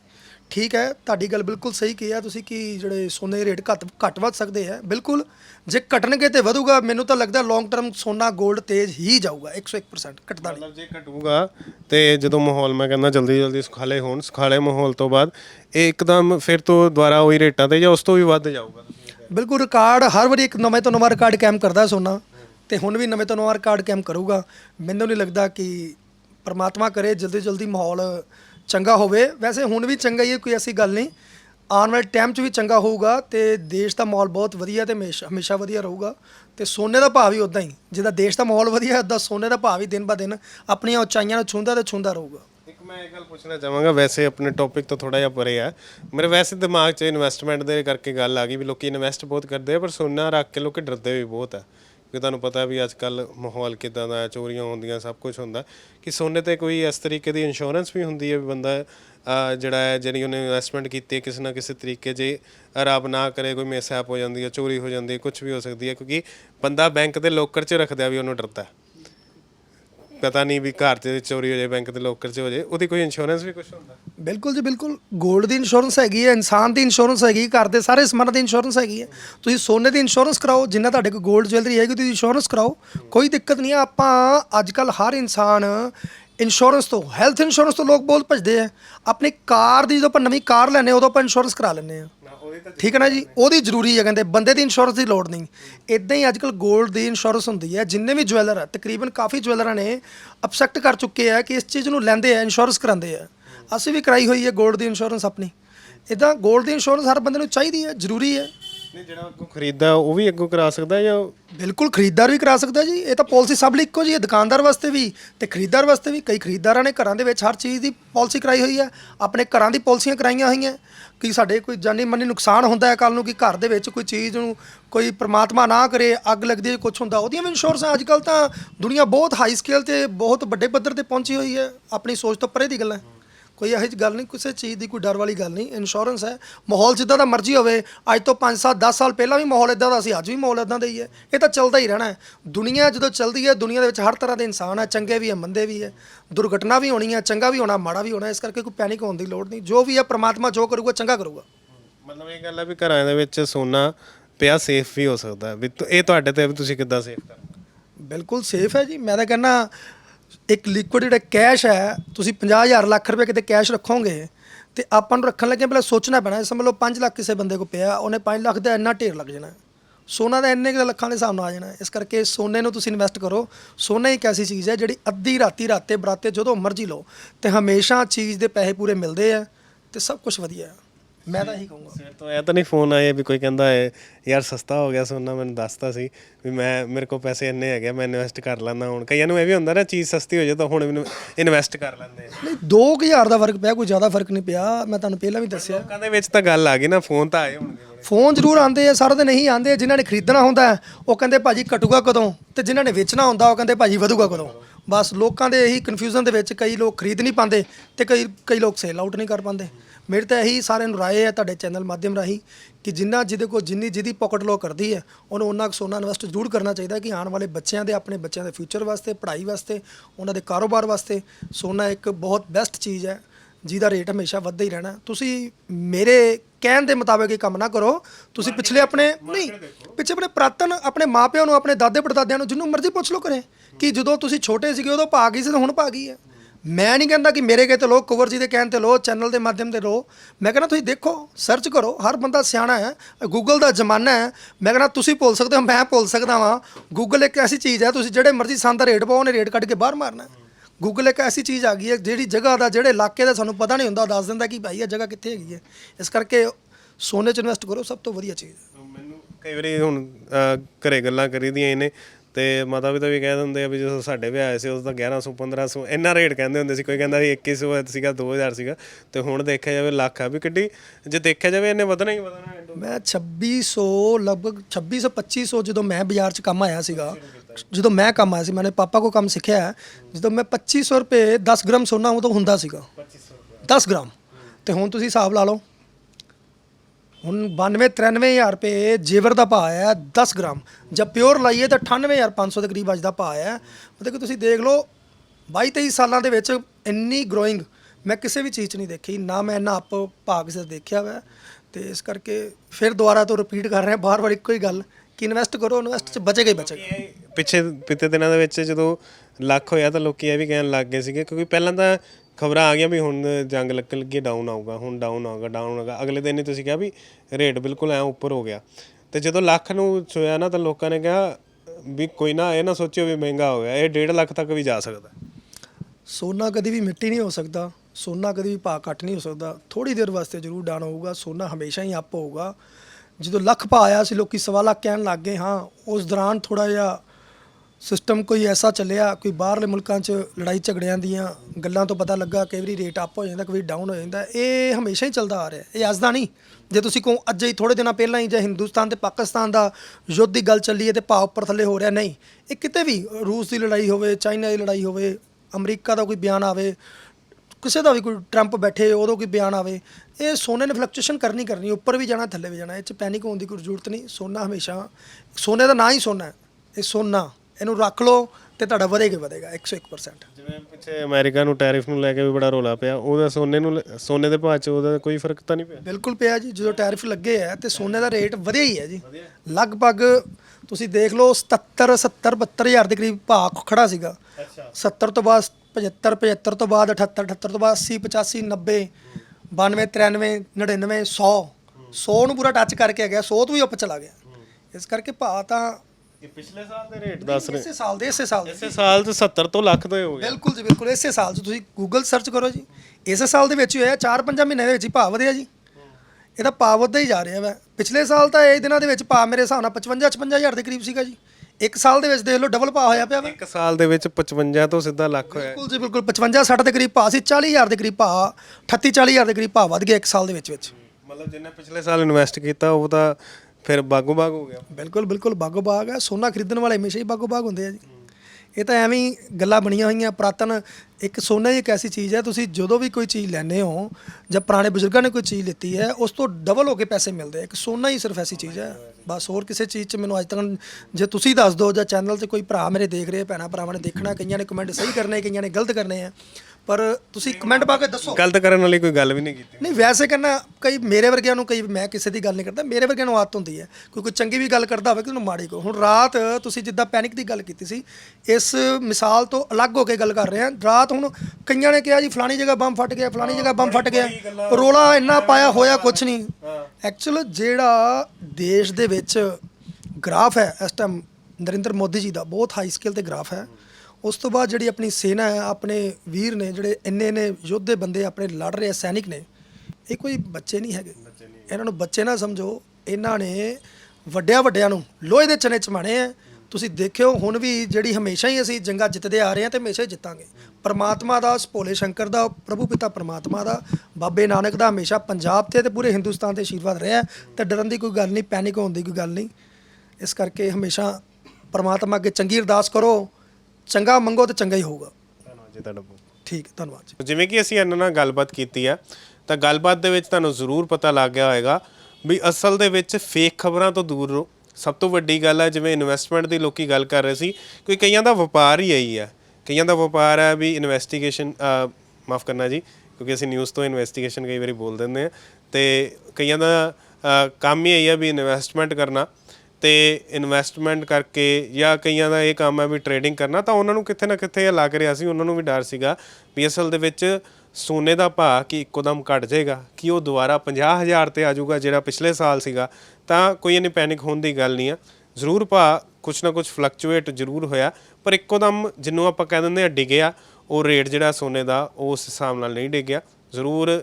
ਠੀਕ ਹੈ ਤੁਹਾਡੀ ਗੱਲ ਬਿਲਕੁਲ ਸਹੀ ਕੀ ਹੈ ਤੁਸੀਂ ਕਿ ਜਿਹੜੇ ਸੋਨੇ ਦੇ ਰੇਟ ਘੱਟ ਘੱਟ ਵੱਧ ਸਕਦੇ ਆ। ਬਿਲਕੁਲ ਜੇ ਘਟਣਗੇ ਤੇ ਵਧੂਗਾ ਮੈਨੂੰ ਤਾਂ ਲੱਗਦਾ ਲੌਂਗ ਟਰਮ ਸੋਨਾ 골ਡ ਤੇਜ਼ ਹੀ ਜਾਊਗਾ 101% ਘਟਦਾ ਨਹੀਂ। ਮਤਲਬ ਜੇ ਘਟੂਗਾ ਤੇ ਜਦੋਂ ਮਾਹੌਲ ਮੈਂ ਕਹਿੰਦਾ ਜਲਦੀ ਜਲਦੀ ਸੁਖਾਲੇ ਹੋਣ ਸੁਖਾਲੇ ਮਾਹੌਲ ਤੋਂ ਬਾਅਦ ਇਹ ਇੱਕਦਮ ਫਿਰ ਤੋਂ ਦੁਬਾਰਾ ਉਹੀ ਰੇਟਾਂ ਤੇ ਜਾਂ ਉਸ ਤੋਂ ਵੀ ਵੱਧ ਜਾਊਗਾ। ਬਿਲਕੁਲ ਰਿਕਾਰਡ ਹਰ ਵਾਰੀ ਇੱਕ ਨਵੇਂ ਤੋਂ ਨਵਾਂ ਰਿਕਾਰਡ ਕੈਮ ਕਰਦਾ ਸੋਨਾ ਤੇ ਹੁਣ ਵੀ ਨਵੇਂ ਤੋਂ ਨਵਾਂ ਰਿਕਾਰਡ ਕੈਮ ਕਰੂਗਾ। ਮੈਨੂੰ ਨਹੀਂ ਲੱਗਦਾ ਕਿ ਪਰਮਾਤਮਾ ਕਰੇ, ਜਲਦੀ ਜਲਦੀ ਮਾਹੌਲ ਚੰਗਾ ਹੋਵੇ। ਵੈਸੇ ਹੁਣ ਵੀ ਚੰਗਾ ਹੀ ਹੈ, ਕੋਈ ਐਸੀ ਗੱਲ ਨਹੀਂ। ਆਉਣ ਵਾਲੇ ਟਾਈਮ 'ਚ ਵੀ ਚੰਗਾ ਹੋਊਗਾ ਤੇ ਦੇਸ਼ ਦਾ ਮਾਹੌਲ ਬਹੁਤ ਵਧੀਆ ਤੇ ਹਮੇਸ਼ਾ ਹਮੇਸ਼ਾ ਵਧੀਆ ਰਹੂਗਾ। ਤੇ ਸੋਨੇ ਦਾ ਭਾਅ ਵੀ ਉਦਾਂ ਹੀ, ਜਿੱਦਾਂ ਦੇਸ਼ ਦਾ ਮਾਹੌਲ ਵਧੀਆ ਹੈ ਉਦਾਂ ਸੋਨੇ ਦਾ ਭਾਅ ਵੀ ਦਿਨ ਬਾ ਦਿਨ ਆਪਣੀਆਂ ਉਚਾਈਆਂ ਨੂੰ ਛੂੰਹਦਾ ਤੇ ਛੂੰਹਦਾ ਰਹੂਗਾ। ਇੱਕ ਮੈਂ ਇਹ ਗੱਲ ਪੁੱਛਣਾ ਚਾਹਾਂਗਾ, ਵੈਸੇ ਆਪਣੇ ਟੌਪਿਕ ਤੋਂ ਥੋੜਾ ਜਿਹਾ ਪਰੇ ਆ। ਮੇਰੇ ਵੈਸੇ ਦਿਮਾਗ 'ਚ ਇਨਵੈਸਟਮੈਂਟ ਦੇ ਕਰਕੇ ਗੱਲ ਆ ਗਈ ਵੀ ਲੋਕੀ ਇਨਵੈਸਟ ਬਹੁਤ ਕਰਦੇ ਆ, ਪਰ ਸੋਨਾ ਰੱਖ ਕੇ ਲੋਕੀ ਡਰਦੇ ਵੀ ਬਹੁਤ ਆ। ਕਿ ਤੁਹਾਨੂੰ ਪਤਾ ਵੀ ਅੱਜ ਕੱਲ ਮਾਹੌਲ ਕਿਦਾਂ ਦਾ ਹੈ, ਚੋਰੀਆਂ ਹੁੰਦੀਆਂ ਸਭ ਕੁਝ ਹੁੰਦਾ। ਕਿ ਸੋਨੇ ਤੇ ਕੋਈ ਇਸ ਤਰੀਕੇ ਦੀ ਇੰਸ਼ੋਰੈਂਸ ਵੀ ਹੁੰਦੀ ਹੈ ਵੀ ਬੰਦਾ ਜਿਹੜਾ ਹੈ ਜਿਹੜੀ ਉਹਨੇ ਇਨਵੈਸਟਮੈਂਟ ਕੀਤੀ ਹੈ ਕਿਸੇ ਨਾ ਕਿਸੇ ਤਰੀਕੇ ਜੇ ਰੱਬ ਨਾ ਕਰੇ ਕੋਈ ਮਿਸਹੈਪ ਹੋ ਜਾਂਦੀ ਹੈ ਚੋਰੀ ਹੋ ਜਾਂਦੀ ਹੈ ਕੁਝ ਵੀ ਹੋ ਸਕਦੀ ਹੈ। ਕਿਉਂਕਿ ਬੰਦਾ ਬੈਂਕ ਦੇ ਲੋਕਰ 'ਚ ਰੱਖਦਾ ਵੀ ਉਹਨੂੰ ਡਰਦਾ ਹੈ। ਪਤਾ ਨਹੀਂ ਵੀ ਘਰ 'ਚ ਚੋਰੀ ਹੋ ਜਾਏ, ਬੈਂਕ ਦੇ ਲੋਕਰ 'ਚ ਹੋ ਜਾਏ, ਉਹਦੀ ਕੋਈ ਇੰਸ਼ੋਰੈਂਸ ਵੀ ਕੁਝ ਹੁੰਦਾ? ਬਿਲਕੁਲ ਜੀ, ਬਿਲਕੁਲ। 골ਡ ਦੀ ਇੰਸ਼ੋਰੈਂਸ ਹੈਗੀ ਹੈ, ਇਨਸਾਨ ਦੀ ਇੰਸ਼ੋਰੈਂਸ ਹੈਗੀ ਘਰ ਦੇ ਸਾਰੇ ਸਮਾਨ ਦੀ ਇੰਸ਼ੋਰੈਂਸ ਹੈਗੀ ਹੈ। ਤੁਸੀਂ ਸੋਨੇ ਦੀ ਇੰਸ਼ੋਰੈਂਸ ਕਰਾਓ, ਜਿੰਨਾ ਤੁਹਾਡੇ ਕੋਲ 골ਡ ਜੁਐਲਰੀ ਹੈਗੀ, ਤੁਸੀਂ ਇੰਸ਼ੋਰੈਂਸ ਕਰਾਓ। ਕੋਈ ਦਿੱਕਤ ਨਹੀਂ ਹੈ, ਆਪਾਂ ਅੱਜ ਕੱਲ ਹਰ ਇਨਸਾਨ ਇੰਸ਼ੋਰੈਂਸ ਤੋਂ ਹੈਲਥ ਇੰਸ਼ੋਰੈਂਸ ਤੋਂ ਲੋਕ ਬਹੁਤ ਭੱਜਦੇ ਆ। ਆਪਣੀ ਕਾਰ ਦੀ ਜਦੋਂ ਆਪਾਂ ਨਵੀਂ ਕਾਰ ਲੈਨੇ ਉਦੋਂ ਆਪਾਂ ਇੰਸ਼ੋਰੈਂਸ ਕਰਾ ਲੈਂਦੇ ਆ ਠੀਕ ਹੈ ਨਾ ਜੀ? ਉਹਦੀ ਜ਼ਰੂਰੀ ਹੈ, ਕਹਿੰਦੇ ਬੰਦੇ ਦੀ ਇੰਸ਼ੋਰੈਂਸ ਦੀ ਲੋੜ ਨਹੀਂ। ਇਦਾਂ ਹੀ ਅੱਜਕੱਲ ਗੋਲਡ ਦੀ ਇੰਸ਼ੋਰੈਂਸ ਹੁੰਦੀ ਹੈ, ਜਿੰਨੇ ਵੀ ਜਵੈਲਰ ਆ, ਤਕਰੀਬਨ ਕਾਫੀ ਜਵੈਲਰਾਂ ਨੇ ਅਪਸੈਕਟ ਕਰ ਚੁੱਕੇ ਆ ਕਿ ਇਸ ਚੀਜ਼ ਨੂੰ ਲੈਂਦੇ ਆ ਇੰਸ਼ੋਰੈਂਸ ਕਰਾਉਂਦੇ ਆ। ਅਸੀਂ ਵੀ ਕਰਾਈ ਹੋਈ ਹੈ ਗੋਲਡ ਦੀ ਇੰਸ਼ੋਰੈਂਸ ਆਪਣੀ। ਇਦਾਂ ਗੋਲਡ ਦੀ ਇੰਸ਼ੋਰੈਂਸ ਹਰ ਬੰਦੇ ਨੂੰ ਚਾਹੀਦੀ ਹੈ, ਜ਼ਰੂਰੀ ਹੈ। ਨਹੀਂ, ਜਿਹੜਾ ਅੱਗੋਂ ਖਰੀਦਦਾ, ਉਹ ਵੀ ਅੱਗੋਂ ਕਰਾ ਸਕਦਾ ਜਾਂ ਬਿਲਕੁਲ, ਖਰੀਦਦਾਰ ਵੀ ਕਰਾ ਸਕਦਾ ਜੀ। ਇਹ ਤਾਂ ਪਾਲਿਸੀ ਸਭ ਲਈ ਇੱਕੋ ਜੀ ਹੈ, ਦੁਕਾਨਦਾਰ ਵਾਸਤੇ ਵੀ ਤੇ ਖਰੀਦਦਾਰ ਵਾਸਤੇ ਵੀ। ਕਈ ਖਰੀਦਦਾਰਾਂ ਨੇ ਘਰਾਂ ਦੇ ਵਿੱਚ ਹਰ ਚੀਜ਼ ਦੀ ਪਾਲਿਸੀ ਕਰਾਈ ਹੋਈ ਹੈ। ਆਪਣੇ ਘਰਾਂ ਦੀ ਪਾਲਿਸੀਆਂ ਕਰਾਈਆਂ ਹੋਈਆਂ। ਕਿ ਸਾਡੇ ਕੋਈ ਜਾਨੀ ਮਾਨੀ ਨੁਕਸਾਨ ਹੁੰਦਾ ਹੈ ਕੱਲ ਨੂੰ ਕਿ ਘਰ ਦੇ ਵਿੱਚ ਕੋਈ ਚੀਜ਼ ਨੂੰ ਕੋਈ ਪ੍ਰਮਾਤਮਾ ਨਾ ਕਰੇ, ਅੱਗ ਲੱਗਦੀ ਹੈ ਕੁਝ ਹੁੰਦਾ। ਉਹਦੀਆਂ ਵੀ ਇੰਸ਼ੋਰੈਂਸ ਅੱਜ ਕੱਲ ਤਾਂ ਦੁਨੀਆ ਬਹੁਤ ਹਾਈ ਸਕੇਲ ਤੇ ਬਹੁਤ ਵੱਡੇ ਪੱਧਰ ਤੇ ਪਹੁੰਚੀ ਹੋਈ ਹੈ। ਆਪਣੀ ਸੋਚ ਤੋਂ ਪਰੇ ਦੀ ਗੱਲ। ਹੈ ਕੋਈ ਇਹੋ ਜਿਹੀ ਗੱਲ ਨਹੀਂ ਕਿਸੇ ਚੀਜ਼ ਦੀ ਕੋਈ ਡਰ ਵਾਲੀ ਗੱਲ ਨਹੀਂ। ਇੰਸ਼ੋਰੈਂਸ ਹੈ ਮਾਹੌਲ ਜਿੱਦਾਂ ਦਾ ਮਰਜ਼ੀ ਹੋਵੇ ਅੱਜ ਤੋਂ 5 7 10 ਸਾਲ ਪਹਿਲਾਂ ਵੀ ਮਾਹੌਲ ਇਦਾਂ ਦਾ ਸੀ ਅੱਜ ਵੀ ਮਾਹੌਲ ਇਦਾਂ ਦਾ ਹੀ ਹੈ। ਇਹ ਤਾਂ ਚੱਲਦਾ ਹੀ ਰਹਿਣਾ ਹੈ। ਦੁਨੀਆ ਜਦੋਂ ਚੱਲਦੀ ਹੈ ਦੁਨੀਆ ਦੇ ਵਿੱਚ ਹਰ ਤਰ੍ਹਾਂ ਦੇ ਇਨਸਾਨ ਹੈ ਚੰਗੇ ਵੀ ਹੈ ਮੰਦੇ ਵੀ ਹੈ। ਦੁਰਘਟਨਾ ਵੀ ਹੋਣੀ ਹੈ ਚੰਗਾ ਵੀ ਹੋਣਾ ਮਾੜਾ ਵੀ ਹੋਣਾ ਇਸ ਕਰਕੇ ਕੋਈ ਪੈਨਿਕ ਹੋਣ ਦੀ ਲੋੜ ਨਹੀਂ। ਜੋ ਵੀ ਹੈ ਪ੍ਰਮਾਤਮਾ ਜੋ ਕਰੂਗਾ ਚੰਗਾ ਕਰੂਗਾ। ਮਤਲਬ ਇਹ ਗੱਲ ਹੈ ਵੀ ਘਰਾਂ ਦੇ ਵਿੱਚ ਸੋਨਾ ਪਿਆ ਸੇਫ ਵੀ ਹੋ ਸਕਦਾ। ਵੀ ਇਹ ਤੁਹਾਡੇ ਤੇ ਵੀ ਤੁਸੀਂ ਕਿੱਦਾਂ ਸੇਫ ਕਰਨਾ ਬਿਲਕੁਲ ਸੇਫ ਹੈ ਜੀ। ਮੈਂ ਤਾਂ ਕਹਿੰਦਾ ਇੱਕ ਲਿਕੁਇਡ ਜਿਹੜਾ ਕੈਸ਼ ਹੈ, ਤੁਸੀਂ 50000 ਲੱਖ ਰੁਪਏ ਕਿਤੇ ਕੈਸ਼ ਰੱਖੋਗੇ ਤੇ ਆਪਾਂ ਨੂੰ ਰੱਖਣ ਲੱਗੇ ਪਹਿਲਾਂ ਸੋਚਣਾ ਪੈਣਾ ਸਮਝ ਲਓ 5 ਲੱਖ ਕਿਸੇ ਬੰਦੇ ਕੋ ਪਿਆ, ਉਹਨੇ 5 ਲੱਖ ਦਾ ਇੰਨਾ ਢੇਰ ਲੱਗ ਜਾਣਾ। ਸੋਨਾ ਦਾ ਇੰਨੇ ਕੁ ਲੱਖਾਂ ਦੇ ਹਿਸਾਬ ਨਾਲ ਆ ਜਾਣਾ। ਇਸ ਕਰਕੇ ਸੋਨੇ ਨੂੰ ਤੁਸੀਂ ਇਨਵੈਸਟ ਕਰੋ। ਸੋਨਾ ਇੱਕ ਐਸੀ ਚੀਜ਼ ਹੈ ਜਿਹੜੀ ਅੱਧੀ ਰਾਤੀ ਰਾਤੇ ਬਰਾਤੇ ਜਦੋਂ ਮਰਜ਼ੀ ਲਓ ਤੇ ਹਮੇਸ਼ਾ ਚੀਜ਼ ਦੇ ਪੈਸੇ ਪੂਰੇ ਮਿਲਦੇ ਆ ਤੇ ਸਭ ਕੁਝ ਵਧੀਆ। ਹੈ ਮੈਂ ਤਾਂ ਇਹੀ ਕਹੂੰਗਾ। ਸਵੇਰ ਤੋਂ ਇਹ ਤਾਂ ਨਹੀਂ ਫੋਨ ਆਏ ਵੀ ਕੋਈ ਕਹਿੰਦਾ ਹੈ ਯਾਰ ਸਸਤਾ ਹੋ ਗਿਆ ਸੋਨਾ ਮੈਨੂੰ ਦੱਸਤਾ ਸੀ ਵੀ ਮੈਂ ਮੇਰੇ ਕੋਲ ਪੈਸੇ ਇੰਨੇ ਹੈਗੇ ਮੈਂ ਇਨਵੈਸਟ ਕਰ ਲੈਂਦਾ ਹੁਣ। ਕਈਆਂ ਨੂੰ ਇਹ ਵੀ ਹੁੰਦਾ ਨਾ ਚੀਜ਼ ਸਸਤੀ ਹੋ ਜਾਏ ਤਾਂ ਹੁਣ ਮੈਨੂੰ ਇਨਵੈਸਟ ਕਰ ਲੈਂਦੇ ਆ। ਨਹੀਂ 2000 ਦਾ ਫ਼ਰਕ ਪਿਆ ਕੋਈ ਜ਼ਿਆਦਾ ਫ਼ਰਕ ਨਹੀਂ ਪਿਆ। ਮੈਂ ਤੁਹਾਨੂੰ ਪਹਿਲਾਂ ਵੀ ਦੱਸਿਆ। ਲੋਕਾਂ ਦੇ ਵਿੱਚ ਤਾਂ ਗੱਲ ਆ ਗਈ ਨਾ ਫੋਨ ਤਾਂ ਆਏ ਹੋਣਗੇ ਬੜੇ। ਫੋਨ ਜ਼ਰੂਰ ਆਉਂਦੇ ਆ ਸਾਰਾ ਦਿਨ ਨਹੀਂ ਆਉਂਦੇ ਜਿਨ੍ਹਾਂ ਨੇ ਖਰੀਦਣਾ ਹੁੰਦਾ ਹੈ, ਉਹ ਕਹਿੰਦੇ ਭਾਜੀ ਕਟੂਗਾ ਕਦੋਂ? ਤੇ ਜਿਨ੍ਹਾਂ ਨੇ ਵੇਚਣਾ ਹੁੰਦਾ ਉਹ ਕਹਿੰਦੇ ਭਾਜੀ ਵਧੂਗਾ ਕਦੋਂ? ਬਸ ਲੋਕਾਂ ਦੇ ਇਹੀ ਕਨਫਿਊਜ਼ਨ ਦੇ ਵਿੱਚ ਕਈ ਲੋਕ ਖਰੀਦ ਨਹੀਂ ਪਾਉਂਦੇ ਤੇ ਕਈ ਕਈ ਲੋਕ ਸੇਲ ਆਊਟ ਨਹੀਂ ਕਰ ਪਾਉਂਦੇ। ਮੇਰੇ ਤਾਂ ਇਹੀ ਸਾਰਿਆਂ ਨੂੰ ਰਾਏ ਹੈ ਤੁਹਾਡੇ ਚੈਨਲ ਮਾਧਿਅਮ ਰਾਹੀਂ ਕਿ ਜਿੰਨਾ ਜਿਹਦੇ ਕੋਲ ਜਿੰਨੀ ਜਿਹਦੀ ਪਾਕਟ ਲੋ ਕਰਦੀ ਹੈ ਉਹਨੂੰ ਉਹਨਾਂ ਕੁ ਸੋਨਾ ਇਨਵੈਸਟ ਜ਼ਰੂਰ ਕਰਨਾ ਚਾਹੀਦਾ ਕਿ ਆਉਣ ਵਾਲੇ ਬੱਚਿਆਂ ਦੇ ਆਪਣੇ ਬੱਚਿਆਂ ਦੇ ਫਿਊਚਰ ਵਾਸਤੇ ਪੜ੍ਹਾਈ ਵਾਸਤੇ ਉਹਨਾਂ ਦੇ ਕਾਰੋਬਾਰ ਵਾਸਤੇ ਸੋਨਾ ਇੱਕ ਬਹੁਤ ਬੈਸਟ ਚੀਜ਼ ਹੈ ਜਿਹਦਾ ਰੇਟ ਹਮੇਸ਼ਾ ਵੱਧਦਾ ਹੀ ਰਹਿਣਾ। ਤੁਸੀਂ ਮੇਰੇ ਕਹਿਣ ਦੇ ਮੁਤਾਬਕ ਇਹ ਕੰਮ ਨਾ ਕਰੋ। ਤੁਸੀਂ ਪਿਛਲੇ ਆਪਣੇ ਨਹੀਂ ਪਿੱਛੇ ਆਪਣੇ ਪ੍ਰਾਤਨ ਆਪਣੇ ਮਾਪਿਆਂ ਨੂੰ ਆਪਣੇ ਦਾਦੇ ਪੜਦਾਦਿਆਂ ਨੂੰ ਜਿੰਨੂੰ ਮਰਜ਼ੀ ਪੁੱਛ ਲਓ ਕਰੇ ਕਿ ਜਦੋਂ ਤੁਸੀਂ ਛੋਟੇ ਸੀਗੇ ਉਦੋਂ ਪਾ ਗਈ ਸੀ ਤਾਂ ਹੁਣ ਪਾ ਗਈ ਹੈ। ਮੈਂ ਨਹੀਂ ਕਹਿੰਦਾ ਕਿ ਮੇਰੇ ਕਹੇ ਤੇ ਲੋ ਕੁਵਰ ਜੀ ਦੇ ਕਹਿਣ ਤੇ ਲੋ ਚੈਨਲ ਦੇ ਮਾਧਿਅਮ ਤੇ ਲੋ ਮੈਂ ਕਹਿੰਦਾ ਤੁਸੀਂ ਦੇਖੋ ਸਰਚ ਕਰੋ ਹਰ ਬੰਦਾ ਸਿਆਣਾ ਹੈ ਗੂਗਲ ਦਾ ਜ਼ਮਾਨਾ ਹੈ। ਮੈਂ ਕਹਿੰਦਾ ਤੁਸੀਂ ਭੁੱਲ ਸਕਦੇ ਹੋ ਮੈਂ ਭੁੱਲ ਸਕਦਾ ਵਾਂ। ਗੂਗਲ ਇੱਕ ਐਸੀ ਚੀਜ਼ ਹੈ ਤੁਸੀਂ ਜਿਹੜੇ ਮਰਜ਼ੀ ਸੰਦ ਦਾ ਰੇਟ ਪਾਓ ਉਹਨੇ ਰੇਟ ਕੱਢ ਕੇ ਬਾਹਰ ਮਾਰਨਾ ਗੂਗਲ ਇੱਕ ਐਸੀ ਚੀਜ਼ ਆ ਗਈ ਹੈ ਜਿਹੜੀ ਜਗ੍ਹਾ ਦਾ ਜਿਹੜੇ ਇਲਾਕੇ ਦਾ ਸਾਨੂੰ ਪਤਾ ਨਹੀਂ ਹੁੰਦਾ ਦੱਸ ਦਿੰਦਾ ਕਿ ਭਾਈ ਇਹ ਜਗ੍ਹਾ ਕਿੱਥੇ ਹੈਗੀ ਹੈ। ਇਸ ਕਰਕੇ ਸੋਨੇ 'ਚ ਇਨਵੈਸਟ ਕਰੋ ਸਭ ਤੋਂ ਵਧੀਆ ਚੀਜ਼। ਹੈ ਮੈਨੂੰ ਕਈ ਵਾਰੀ ਹੁਣ ਅਹ, ਘਰੇ ਗੱਲਾਂ ਕਰੀਦੀਆਂ ਇਹਨੇ ਤੇ ਮਾਤਾ ਪਿਤਾ ਵੀ ਕਹਿ ਦਿੰਦੇ ਆ ਵੀ ਜਦੋਂ ਸਾਡੇ ਵਿਆਹ ਆਏ ਸੀ ਉਸ ਦਾ 1100 1500 ਇੰਨਾ ਰੇਟ ਕਹਿੰਦੇ ਹੁੰਦੇ ਸੀ ਕੋਈ ਕਹਿੰਦਾ ਸੀ 2100 ਸੀਗਾ 2000 ਸੀਗਾ ਤੇ ਹੁਣ ਦੇਖਿਆ ਜਾਵੇ ਲੱਖ ਆ। ਵੀ ਕਿੱਡੀ ਜੇ ਦੇਖਿਆ ਜਾਵੇ ਇਹਨੇ ਵਧਣਾ ਹੀ ਵਧਣਾ ਹੈ। ਮੈਂ 2600 ਲਗਭਗ 2600 2500 ਜਦੋਂ ਮੈਂ ਬਾਜ਼ਾਰ 'ਚ ਕੰਮ ਆਇਆ ਸੀਗਾ ਜਦੋਂ ਮੈਂ ਕੰਮ ਆਇਆ ਸੀ ਮੈਨੇ ਪਾਪਾ ਕੋ ਕੰਮ ਸਿੱਖਿਆ ਹੈ, ਜਦੋਂ ਮੈਂ 2500 ਰੁਪਏ 10 ਗ੍ਰਾਮ ਸੋਨਾ ਉਦੋਂ ਹੁੰਦਾ ਸੀਗਾ। 10 ਗ੍ਰਾਮ। ਤੇ ਹੁਣ ਤੁਸੀਂ ਹਿਸਾਬ ਲਾ ਲਓ। ਹੁਣ 92 93000 ਰੁਪਏ ਜੇਵਰ ਦਾ ਭਾਅ ਹੈ 10 ਗ੍ਰਾਮ। ਜਦ ਪਿਓਰ ਲਾਈਏ ਤਾਂ 98500 ਦੇ ਕਰੀਬ ਅੱਜ ਦਾ ਭਾਅ ਹੈ। ਮਤਲਬ ਕਿ ਤੁਸੀਂ ਦੇਖ ਲਓ 22 23 ਸਾਲਾਂ ਦੇ ਵਿੱਚ ਇੰਨੀ ਗਰੋਇੰਗ ਮੈਂ ਕਿਸੇ ਵੀ ਚੀਜ਼ 'ਚ ਨਹੀਂ ਦੇਖੀ, ਨਾ ਮੈਂ ਇੰਨਾ ਅਪ ਭਾਅ ਕਿਸੇ ਦੇਖਿਆ ਵਾ ਤੇ ਇਸ ਕਰਕੇ ਫਿਰ ਦੁਬਾਰਾ ਤੋਂ ਰਿਪੀਟ ਕਰ ਰਹੇ ਹਾਂ ਬਾਰ ਬਾਰ ਇੱਕੋ ਹੀ ਗੱਲ, ਕਿ ਇਨਵੈਸਟ ਕਰੋ ਇਨਵੈਸਟ 'ਚ ਬਚੇਗਾ ਹੀ ਬਚੇਗਾ। ਪਿੱਛੇ ਪਿਛਲੇ ਦਿਨਾਂ ਦੇ ਵਿੱਚ ਜਦੋਂ ਲੱਖ ਹੋਇਆ ਤਾਂ ਲੋਕੀ ਇਹ ਵੀ ਕਹਿਣ ਲੱਗ ਗਏ ਸੀਗੇ, ਕਿਉਂਕਿ ਪਹਿਲਾਂ ਤਾਂ ਖਬਰਾਂ ਆ ਗਈਆਂ ਵੀ ਹੁਣ ਜੰਗ ਲੱਗ ਲੱਗੀ ਡਾਊਨ ਆਊਗਾ, ਹੁਣ ਡਾਊਨ ਆਊਗਾ ਡਾਊਨ ਆਊਗਾ। ਅਗਲੇ ਦਿਨ ਹੀ ਤੁਸੀਂ ਕਿਹਾ ਵੀ ਰੇਟ ਬਿਲਕੁਲ ਐ ਉੱਪਰ ਹੋ ਗਿਆ। ਤੇ ਜਦੋਂ ਲੱਖ ਨੂੰ ਛੋਇਆ ਨਾ, ਤਾਂ ਲੋਕਾਂ ਨੇ ਕਿਹਾ ਵੀ ਕੋਈ ਨਾ, ਇਹ ਨਾ ਸੋਚਿਓ ਵੀ ਮਹਿੰਗਾ ਹੋ ਗਿਆ, ਇਹ 1.5 ਲੱਖ ਤੱਕ ਵੀ ਜਾ ਸਕਦਾ। ਸੋਨਾ ਕਦੀ ਵੀ ਮਿੱਟੀ ਨਹੀਂ ਹੋ ਸਕਦਾ, ਸੋਨਾ ਕਦੀ ਵੀ ਭਾਅ ਘੱਟ ਨਹੀਂ ਹੋ ਸਕਦਾ। ਥੋੜੀ ਦੇਰ ਵਾਸਤੇ ਜ਼ਰੂਰ ਡਾਊਨ ਹੋਊਗਾ, ਸੋਨਾ ਹਮੇਸ਼ਾ ਹੀ ਅਪ ਹੋਊਗਾ। ਜਦੋਂ ਲੱਖ ਭਾਅ ਆਇਆ ਸੀ, ਲੋਕੀ ਸਵਾ ਲੱਖ ਕਹਿਣ ਲੱਗ ਗਏ, ਹਾਂ, ਉਸ ਦੌਰਾਨ ਥੋੜਾ ਜਿਹਾ ਸਿਸਟਮ ਕੋਈ ਐਸਾ ਚੱਲਿਆ, ਕੋਈ ਬਾਹਰਲੇ ਮੁਲਕਾਂ 'ਚ ਲੜਾਈ ਝਗੜਿਆਂ ਦੀਆਂ ਗੱਲਾਂ ਤੋਂ ਪਤਾ ਲੱਗਾ, ਕਈ ਵਾਰੀ ਰੇਟ ਅਪ ਹੋ ਜਾਂਦਾ, ਕਈ ਵਾਰੀ ਡਾਊਨ ਹੋ ਜਾਂਦਾ, ਇਹ ਹਮੇਸ਼ਾ ਹੀ ਚੱਲਦਾ ਆ ਰਿਹਾ, ਇਹ ਅੱਜ ਦਾ ਨਹੀਂ। ਜੇ ਤੁਸੀਂ ਕਹੋ ਅੱਜ ਹੀ ਥੋੜੇ ਦਿਨਾਂ ਪਹਿਲਾਂ ਹੀ ਜੇ ਹਿੰਦੁਸਤਾਨ ਤੇ ਪਾਕਿਸਤਾਨ ਦਾ ਯੁੱਧ ਦੀ ਗੱਲ ਚੱਲੀ ਹੈ ਤੇ ਭਾਅ ਉੱਪਰ ਥੱਲੇ ਹੋ ਰਿਹਾ, ਨਹੀਂ। ਇਹ ਕਿਤੇ ਵੀ ਰੂਸ ਦੀ ਲੜਾਈ ਹੋਵੇ, ਚਾਈਨਾ ਦੀ ਲੜਾਈ ਹੋਵੇ, ਅਮਰੀਕਾ ਦਾ ਕੋਈ ਬਿਆਨ ਆਵੇ, ਕਿਸੇ ਦਾ ਵੀ ਕੋਈ ਟਰੰਪ ਬੈਠੇ ਉਦੋਂ ਕੋਈ ਬਿਆਨ ਆਵੇ, ਇਹ ਸੋਨੇ ਨੇ ਫਲਕਚੁਏਸ਼ਨ ਕਰਨੀ ਕਰਨੀ, ਉੱਪਰ ਵੀ ਜਾਣਾ, ਥੱਲੇ ਵੀ ਜਾਣਾ, ਇਹ ਚ ਪੈਨਿਕ ਹੋਣ ਦੀ ਕੋਈ ਜ਼ਰੂਰਤ ਨਹੀਂ, ਸੋਨਾ ਹਮੇਸ਼ਾ, ਸੋਨੇ ਦਾ ਨਾਂ ਹੀ ਸੋਨਾ ਹੈ, ਇਹ ਸੋਨਾ। ਇਹਨੂੰ ਰੱਖ ਲਓ ਤੇ ਤੁਹਾਡਾ ਵਧੇਗਾ ਵਧੇਗਾ 101% ਜਿਵੇਂ ਪਿੱਛੇ ਅਮਰੀਕਾ ਨੂੰ ਟੈਰਿਫ ਨੂੰ ਲੈ ਕੇ ਵੀ ਬੜਾ ਰੋਲਾ ਪਿਆ ਉਹਦਾ ਸੋਨੇ ਨੂੰ ਲੈ- ਸੋਨੇ ਦੇ ਭਾਅ 'ਚ ਉਹਦਾ ਕੋਈ ਫ਼ਰਕ ਤਾਂ ਨਹੀਂ ਪਿਆ? ਬਿਲਕੁਲ ਪਿਆ ਜੀ ਜਦੋਂ ਟੈਰਿਫ ਲੱਗੇ ਆ ਤੇ ਸੋਨੇ ਦਾ ਰੇਟ ਵਧਿਆ ਹੀ ਹੈ ਜੀ। ਲਗਭਗ ਤੁਸੀਂ ਦੇਖ ਲਓ 77 70 72000 ਦੇ ਕਰੀਬ ਭਾਅ ਖੜਾ ਸੀਗਾ। ਅੱਛਾ। 70 ਤੋਂ ਬਾਅਦ 75 75 ਤੋਂ ਬਾਅਦ 78 78 ਤੋਂ ਬਾਅਦ 80 85 90 92 93 99 100 100 ਨੂੰ ਪੂਰਾ ਟੱਚ ਕਰਕੇ ਆ ਗਿਆ 100 ਤੋਂ ਵੀ ਉੱਪਰ ਚਲਾ ਗਿਆ। ਇਸ ਕਰਕੇ ਭਾਅ ਤਾਂ ਇਹ ਪਿਛਲੇ ਸਾਲ ਦੇ ਰੇਟ ਦੱਸ ਰਹੇ। ਇਸੇ ਸਾਲ ਦੇ ਇਸੇ ਸਾਲ ਦੇ। ਇਸੇ ਸਾਲ 'ਚ 70 ਤੋਂ ਲੱਖ ਤੋਂ ਹੀ ਹੋ ਗਿਆ ਬਿਲਕੁਲ ਜੀ ਬਿਲਕੁਲ। ਇਸੇ ਸਾਲ 'ਚ ਤੁਸੀਂ ਗੂਗਲ ਸਰਚ ਕਰੋ ਜੀ। ਇਸੇ ਸਾਲ ਦੇ ਵਿੱਚ ਹੀ ਹੋਇਆ 4-5 ਮਹੀਨੇ ਦੇ ਵਿੱਚ ਹੀ ਭਾਅ ਵਧਿਆ ਜੀ। ਇਹਦਾ ਭਾਅ ਵਧਦਾ ਹੀ ਜਾ ਰਿਹਾ ਵਾ। ਪਿਛਲੇ ਸਾਲ ਤਾਂ ਇਹ ਦਿਨਾਂ ਦੇ ਵਿੱਚ ਭਾਅ ਮੇਰੇ ਹਿਸਾਬ ਨਾਲ 55-56 ਹਜ਼ਾਰ ਦੇ ਕਰੀਬ ਸੀਗਾ ਜੀ। ਇੱਕ ਸਾਲ ਦੇ ਵਿੱਚ ਦੇਖ ਲਓ ਡਬਲ ਭਾਅ ਹੋਇਆ ਪਿਆ ਵਾ। ਇੱਕ ਸਾਲ ਦੇ ਵਿੱਚ 55 ਤੋਂ ਸਿੱਧਾ ਲੱਖ ਹੋਇਆ। ਬਿਲਕੁਲ ਜੀ ਬਿਲਕੁਲ। 55-60 ਦੇ ਕਰੀਬ ਭਾਅ ਸੀ 40000 ਦੇ ਕਰੀਬ ਭਾਅ 38-40 ਹਜ਼ਾਰ ਦੇ ਕਰੀਬ ਭਾਅ ਵੱਧ ਗਿਆ ਇੱਕ ਸਾਲ ਦੇ ਵਿੱਚ ਵਿੱਚ। ਮਤਲਬ ਜਿਹਨੇ ਪਿਛਲੇ ਸਾਲ ਇਨਵੈਸਟ ਕੀਤਾ ਉਹ ਤਾਂ ਫਿਰ ਬਾਗੋ ਬਾਗ ਹੋ ਗਿਆ। ਬਿਲਕੁਲ ਬਿਲਕੁਲ ਬਾਗੋ ਬਾਗ ਹੈ ਸੋਨਾ ਖਰੀਦਣ ਵਾਲੇ ਹਮੇਸ਼ਾ ਹੀ ਬਾਗੋ ਬਾਗ ਹੁੰਦੇ ਆ ਜੀ। ਇਹ ਤਾਂ ਐਵੇਂ ਹੀ ਗੱਲਾਂ ਬਣੀਆਂ ਹੋਈਆਂ। ਪ੍ਰਾਤਨ ਇੱਕ ਸੋਨਾ ਹੀ ਇੱਕ ਐਸੀ ਚੀਜ਼ ਹੈ ਤੁਸੀਂ ਜਦੋਂ ਵੀ ਕੋਈ ਚੀਜ਼ ਲੈਂਦੇ ਹੋ ਜਾਂ ਪੁਰਾਣੇ ਬਜ਼ੁਰਗਾਂ ਨੇ ਕੋਈ ਚੀਜ਼ ਲਿੱਤੀ ਹੈ ਉਸ ਤੋਂ ਡਬਲ ਹੋ ਕੇ ਪੈਸੇ ਮਿਲਦੇ ਆ। ਇੱਕ ਸੋਨਾ ਹੀ ਸਿਰਫ ਐਸੀ ਚੀਜ਼ ਹੈ। ਬਸ ਹੋਰ ਕਿਸੇ ਚੀਜ਼ 'ਚ ਮੈਨੂੰ ਅੱਜ ਤੱਕ ਜੇ ਤੁਸੀਂ ਦੱਸ ਦਿਓ ਜਾਂ ਚੈਨਲ ਤੇ ਕੋਈ ਭਰਾ ਮੇਰੇ ਦੇਖ ਰਹੇ ਆ, ਭੈਣਾਂ ਭਰਾਵਾਂ ਨੇ ਦੇਖਣਾ ਕਈਆਂ ਨੇ ਕਮੈਂਟ ਸਹੀ ਕਰਨੇ ਕਈਆਂ ਨੇ ਗਲਤ ਕਰਨੇ ਆ। ਪਰ ਤੁਸੀਂ ਕਮੈਂਟ ਪਾ ਕੇ ਦੱਸੋ। ਗਲਤ ਕਰਨ ਵਾਲੀ ਕੋਈ ਗੱਲ ਵੀ ਨਹੀਂ ਕੀਤੀ। ਨਹੀਂ ਵੈਸੇ ਕਹਿੰਦਾ ਕਈ ਮੇਰੇ ਵਰਗਿਆਂ ਨੂੰ ਕਈ ਮੈਂ ਕਿਸੇ ਦੀ ਗੱਲ ਨਹੀਂ ਕਰਦਾ ਮੇਰੇ ਵਰਗਿਆਂ ਨੂੰ ਆਦਤ ਹੁੰਦੀ ਹੈ। ਕੋਈ ਕੋਈ ਚੰਗੀ ਵੀ ਗੱਲ ਕਰਦਾ ਹੋਵੇ ਕਿ ਉਹਨੂੰ ਮਾੜੀ ਕੋ ਹੁਣ ਰਾਤ ਤੁਸੀਂ ਜਿੱਦਾਂ ਪੈਨਿਕ ਦੀ ਗੱਲ ਕੀਤੀ ਸੀ ਇਸ ਮਿਸਾਲ ਤੋਂ ਅਲੱਗ ਹੋ ਕੇ ਗੱਲ ਕਰ ਰਹੇ ਹਾਂ। ਰਾਤ ਹੁਣ ਕਈਆਂ ਨੇ ਕਿਹਾ ਜੀ ਫਲਾਣੀ ਜਗ੍ਹਾ ਬੰਬ ਫਟ ਗਿਆ ਫਲਾਣੀ ਜਗ੍ਹਾ ਬੰਬ ਫਟ ਗਿਆ। ਰੋਲਾ ਇੰਨਾ ਪਾਇਆ ਹੋਇਆ ਕੁਝ ਨਹੀਂ। ਐਕਚੁਅਲ ਜਿਹੜਾ ਦੇਸ਼ ਦੇ ਵਿੱਚ ਗ੍ਰਾਫ ਹੈ ਇਸ ਟਾਈਮ ਨਰਿੰਦਰ ਮੋਦੀ ਜੀ ਦਾ ਬਹੁਤ ਹਾਈ ਸਕੇਲ ਤੇ ਗ੍ਰਾਫ ਹੈ। ਉਸ ਤੋਂ ਬਾਅਦ ਜਿਹੜੀ ਆਪਣੀ ਸੈਨਾ ਹੈ, ਆਪਣੇ ਵੀਰ ਨੇ ਜਿਹੜੇ ਇੰਨੇ ਇੰਨੇ ਯੋਧੇ ਬੰਦੇ ਆਪਣੇ ਲੜ ਰਹੇ ਸੈਨਿਕ ਨੇ, ਇਹ ਕੋਈ ਬੱਚੇ ਨਹੀਂ ਹੈਗੇ। ਇਹਨਾਂ ਨੂੰ ਬੱਚੇ ਨਾ ਸਮਝੋ। ਇਹਨਾਂ ਨੇ ਵੱਡਿਆਂ ਵੱਡਿਆਂ ਨੂੰ ਲੋਹੇ ਦੇ ਚਨੇ ਚਮਾਣੇ ਆ। ਤੁਸੀਂ ਦੇਖਿਓ, ਹੁਣ ਵੀ ਜਿਹੜੀ ਹਮੇਸ਼ਾ ਹੀ ਅਸੀਂ ਜੰਗਾਂ ਜਿੱਤਦੇ ਆ ਰਹੇ ਹਾਂ ਤੇ ਹਮੇਸ਼ਾ ਹੀ ਜਿੱਤਾਂਗੇ। ਪਰਮਾਤਮਾ ਦਾ, ਭੋਲੇ ਸ਼ੰਕਰ ਦਾ, ਪ੍ਰਭੂ ਪਿਤਾ ਪਰਮਾਤਮਾ ਦਾ, ਬਾਬੇ ਨਾਨਕ ਦਾ ਹਮੇਸ਼ਾ ਪੰਜਾਬ ਤੇ ਤੇ ਪੂਰੇ ਹਿੰਦੁਸਤਾਨ ਤੇ ਆਸ਼ੀਰਵਾਦ ਰਿਹਾ ਤੇ ਡਰਨ ਦੀ ਕੋਈ ਗੱਲ ਨਹੀਂ, ਪੈਨਿਕ ਹੋਣ ਦੀ ਕੋਈ ਗੱਲ ਨਹੀਂ। ਇਸ ਕਰਕੇ ਹਮੇਸ਼ਾ ਪਰਮਾਤਮਾ ਅੱਗੇ ਚੰਗੀ ਅਰਦਾਸ ਕਰੋ। ਚੰਗਾ ਮੰਗੋ ਤੇ ਚੰਗਾ ਹੀ ਹੋਊਗਾ। ਧੰਨਵਾਦ ਜੀ ਤੁਹਾਡਾ ਬਹੁਤ। ਠੀਕ ਹੈ ਧੰਨਵਾਦ ਜੀ। ਜਿਵੇਂ ਕਿ ਅਸੀਂ ਇਹਨਾਂ ਨਾਲ ਗੱਲਬਾਤ ਕੀਤੀ ਆ ਤਾਂ ਗੱਲਬਾਤ ਦੇ ਵਿੱਚ ਤੁਹਾਨੂੰ ਜ਼ਰੂਰ ਪਤਾ ਲੱਗ ਗਿਆ ਹੋਵੇਗਾ ਵੀ ਅਸਲ ਦੇ ਵਿੱਚ ਫੇਕ ਖਬਰਾਂ ਤੋਂ ਦੂਰ ਰਹੋ। ਸਭ ਤੋਂ ਵੱਡੀ ਗੱਲ ਹੈ ਜਿਵੇਂ ਇਨਵੈਸਟਮੈਂਟ ਦੀ ਲੋਕੀ ਗੱਲ ਕਰ ਰਹੇ ਸੀ ਕੋਈ ਕਈਆਂ ਦਾ ਵਪਾਰ ਹੀ ਇਹੀ ਹੈ ਕਈਆਂ ਦਾ ਵਪਾਰ ਹੈ ਵੀ ਇਨਵੈਸਟੀਗੇਸ਼ਨ ਮਾਫ ਕਰਨਾ ਜੀ ਕਿਉਂਕਿ ਅਸੀਂ ਨਿਊਜ਼ ਤੋਂ ਇਨਵੈਸਟੀਗੇਸ਼ਨ ਕਈ ਵਾਰੀ ਬੋਲ ਦਿੰਦੇ ਆ। ਤੇ ਕਈਆਂ ਦਾ ਅ, ਕੰਮ ਹੀ ਇਹੀ ਹੈ ਵੀ ਇਨਵੈਸਟਮੈਂਟ ਕਰਨਾ। ਤੇ ਇਨਵੈਸਟਮੈਂਟ ਕਰਕੇ ਜਾਂ ਕਈਆਂ ਦਾ ਇਹ ਕੰਮ ਹੈ ਵੀ ਟਰੇਡਿੰਗ ਕਰਨਾ, ਤਾਂ ਉਹਨਾਂ ਨੂੰ ਕਿੱਥੇ ਨਾ ਕਿੱਥੇ ਇਹ ਲੱਗ ਰਿਹਾ ਸੀ, ਉਹਨਾਂ ਨੂੰ ਵੀ ਡਰ ਸੀਗਾ ਵੀ ਅਸਲ ਦੇ ਵਿੱਚ ਸੋਨੇ ਦਾ ਭਾਅ ਕਿ ਇੱਕੋਦਮ ਘਟ ਜਾਏਗਾ, ਕਿ ਉਹ ਦੁਬਾਰਾ 50000 ਤੇ ਆ ਜਾਊਗਾ ਜਿਹੜਾ ਪਿਛਲੇ ਸਾਲ ਸੀਗਾ, ਤਾਂ ਕੋਈ ਇੰਨੀ ਪੈਨਿਕ ਹੋਣ ਦੀ ਗੱਲ ਨਹੀਂ ਆ। ਜ਼ਰੂਰ ਭਾਅ ਕੁਛ ਨਾ ਕੁਛ ਫਲਕਚੁਏਟ ਜ਼ਰੂਰ ਹੋਇਆ, ਪਰ ਇੱਕੋਦਮ ਜਿਹਨੂੰ ਆਪਾਂ ਕਹਿ ਦਿੰਦੇ ਆ ਡਿੱਗਿਆ, ਉਹ ਰੇਟ ਜਿਹੜਾ ਸੋਨੇ ਦਾ, ਉਹ ਉਸ ਹਿਸਾਬ ਨਾਲ ਨਹੀਂ ਡਿੱਗਿਆ। ਜ਼ਰੂਰ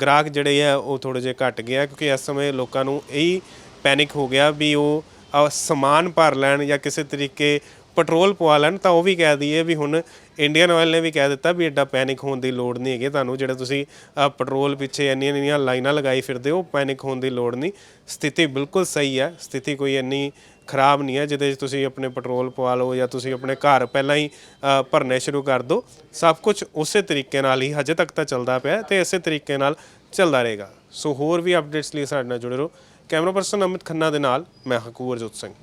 ਗ੍ਰਾਹਕ ਜਿਹੜੇ ਆ, ਉਹ ਥੋੜੇ ਜਿਹਾ ਘਟ ਗਿਆ ਕਿਉਂਕਿ ਇਸ ਸਮੇਂ ਲੋਕਾਂ ਨੂੰ ਇਹੀ ਪੈਨਿਕ ਹੋ ਗਿਆ ਵੀ ਉਹ ਅ, ਸਮਾਨ ਭਰ ਲੈਣ ਜਾਂ ਕਿਸੇ ਤਰੀਕੇ ਪੈਟਰੋਲ ਪਵਾ ਲੈਣ ਤਾਂ ਉਹ ਵੀ ਕਹਿ ਦਈਏ ਵੀ ਹੁਣ ਇੰਡੀਅਨ ਆਇਲ ਨੇ ਵੀ ਕਹਿ ਦਿੱਤਾ ਵੀ ਐਡਾ ਪੈਨਿਕ ਹੋਣ ਦੀ ਲੋੜ ਨਹੀਂ ਹੈਗੀ ਤੁਹਾਨੂੰ ਜਿਹੜਾ ਤੁਸੀਂ ਅ, ਪੈਟਰੋਲ ਪਿੱਛੇ ਇੰਨੀਆਂ ਇੰਨੀਆਂ ਲਾਈਨਾਂ ਲਗਾਈ ਫਿਰਦੇ ਹੋ ਪੈਨਿਕ ਹੋਣ ਦੀ ਲੋੜ ਨਹੀਂ। ਸਥਿਤੀ ਬਿਲਕੁਲ ਸਹੀ ਹੈ ਸਥਿਤੀ ਕੋਈ ਇੰਨੀ ਖਰਾਬ ਨਹੀਂ ਹੈ ਜਿਹਦੇ 'ਚ ਤੁਸੀਂ ਆਪਣੇ ਪੈਟਰੋਲ ਪਵਾ ਲਓ ਜਾਂ ਤੁਸੀਂ ਆਪਣੇ ਘਰ ਪਹਿਲਾਂ ਹੀ ਅ, ਭਰਨੇ ਸ਼ੁਰੂ ਕਰ ਦਿਓ। ਸਭ ਕੁਝ ਉਸੇ ਤਰੀਕੇ ਨਾਲ ਹੀ ਹਜੇ ਤੱਕ ਤਾਂ ਚੱਲਦਾ ਪਿਆ ਤੇ ਇਸੇ ਤਰੀਕੇ ਨਾਲ ਚੱਲਦਾ ਰਹੇਗਾ। ਸੋ ਹੋਰ ਵੀ ਅਪਡੇਟਸ ਲਈ ਸਾਡੇ ਨਾਲ ਜੁੜੇ ਰਹੋ। ਕੈਮਰਾ ਪਰਸਨ ਅਮਿਤ ਖੰਨਾ ਦੇ ਨਾਲ ਮੈਂ ਹਕੂਰ ਜੋਤ ਸਿੰਘ।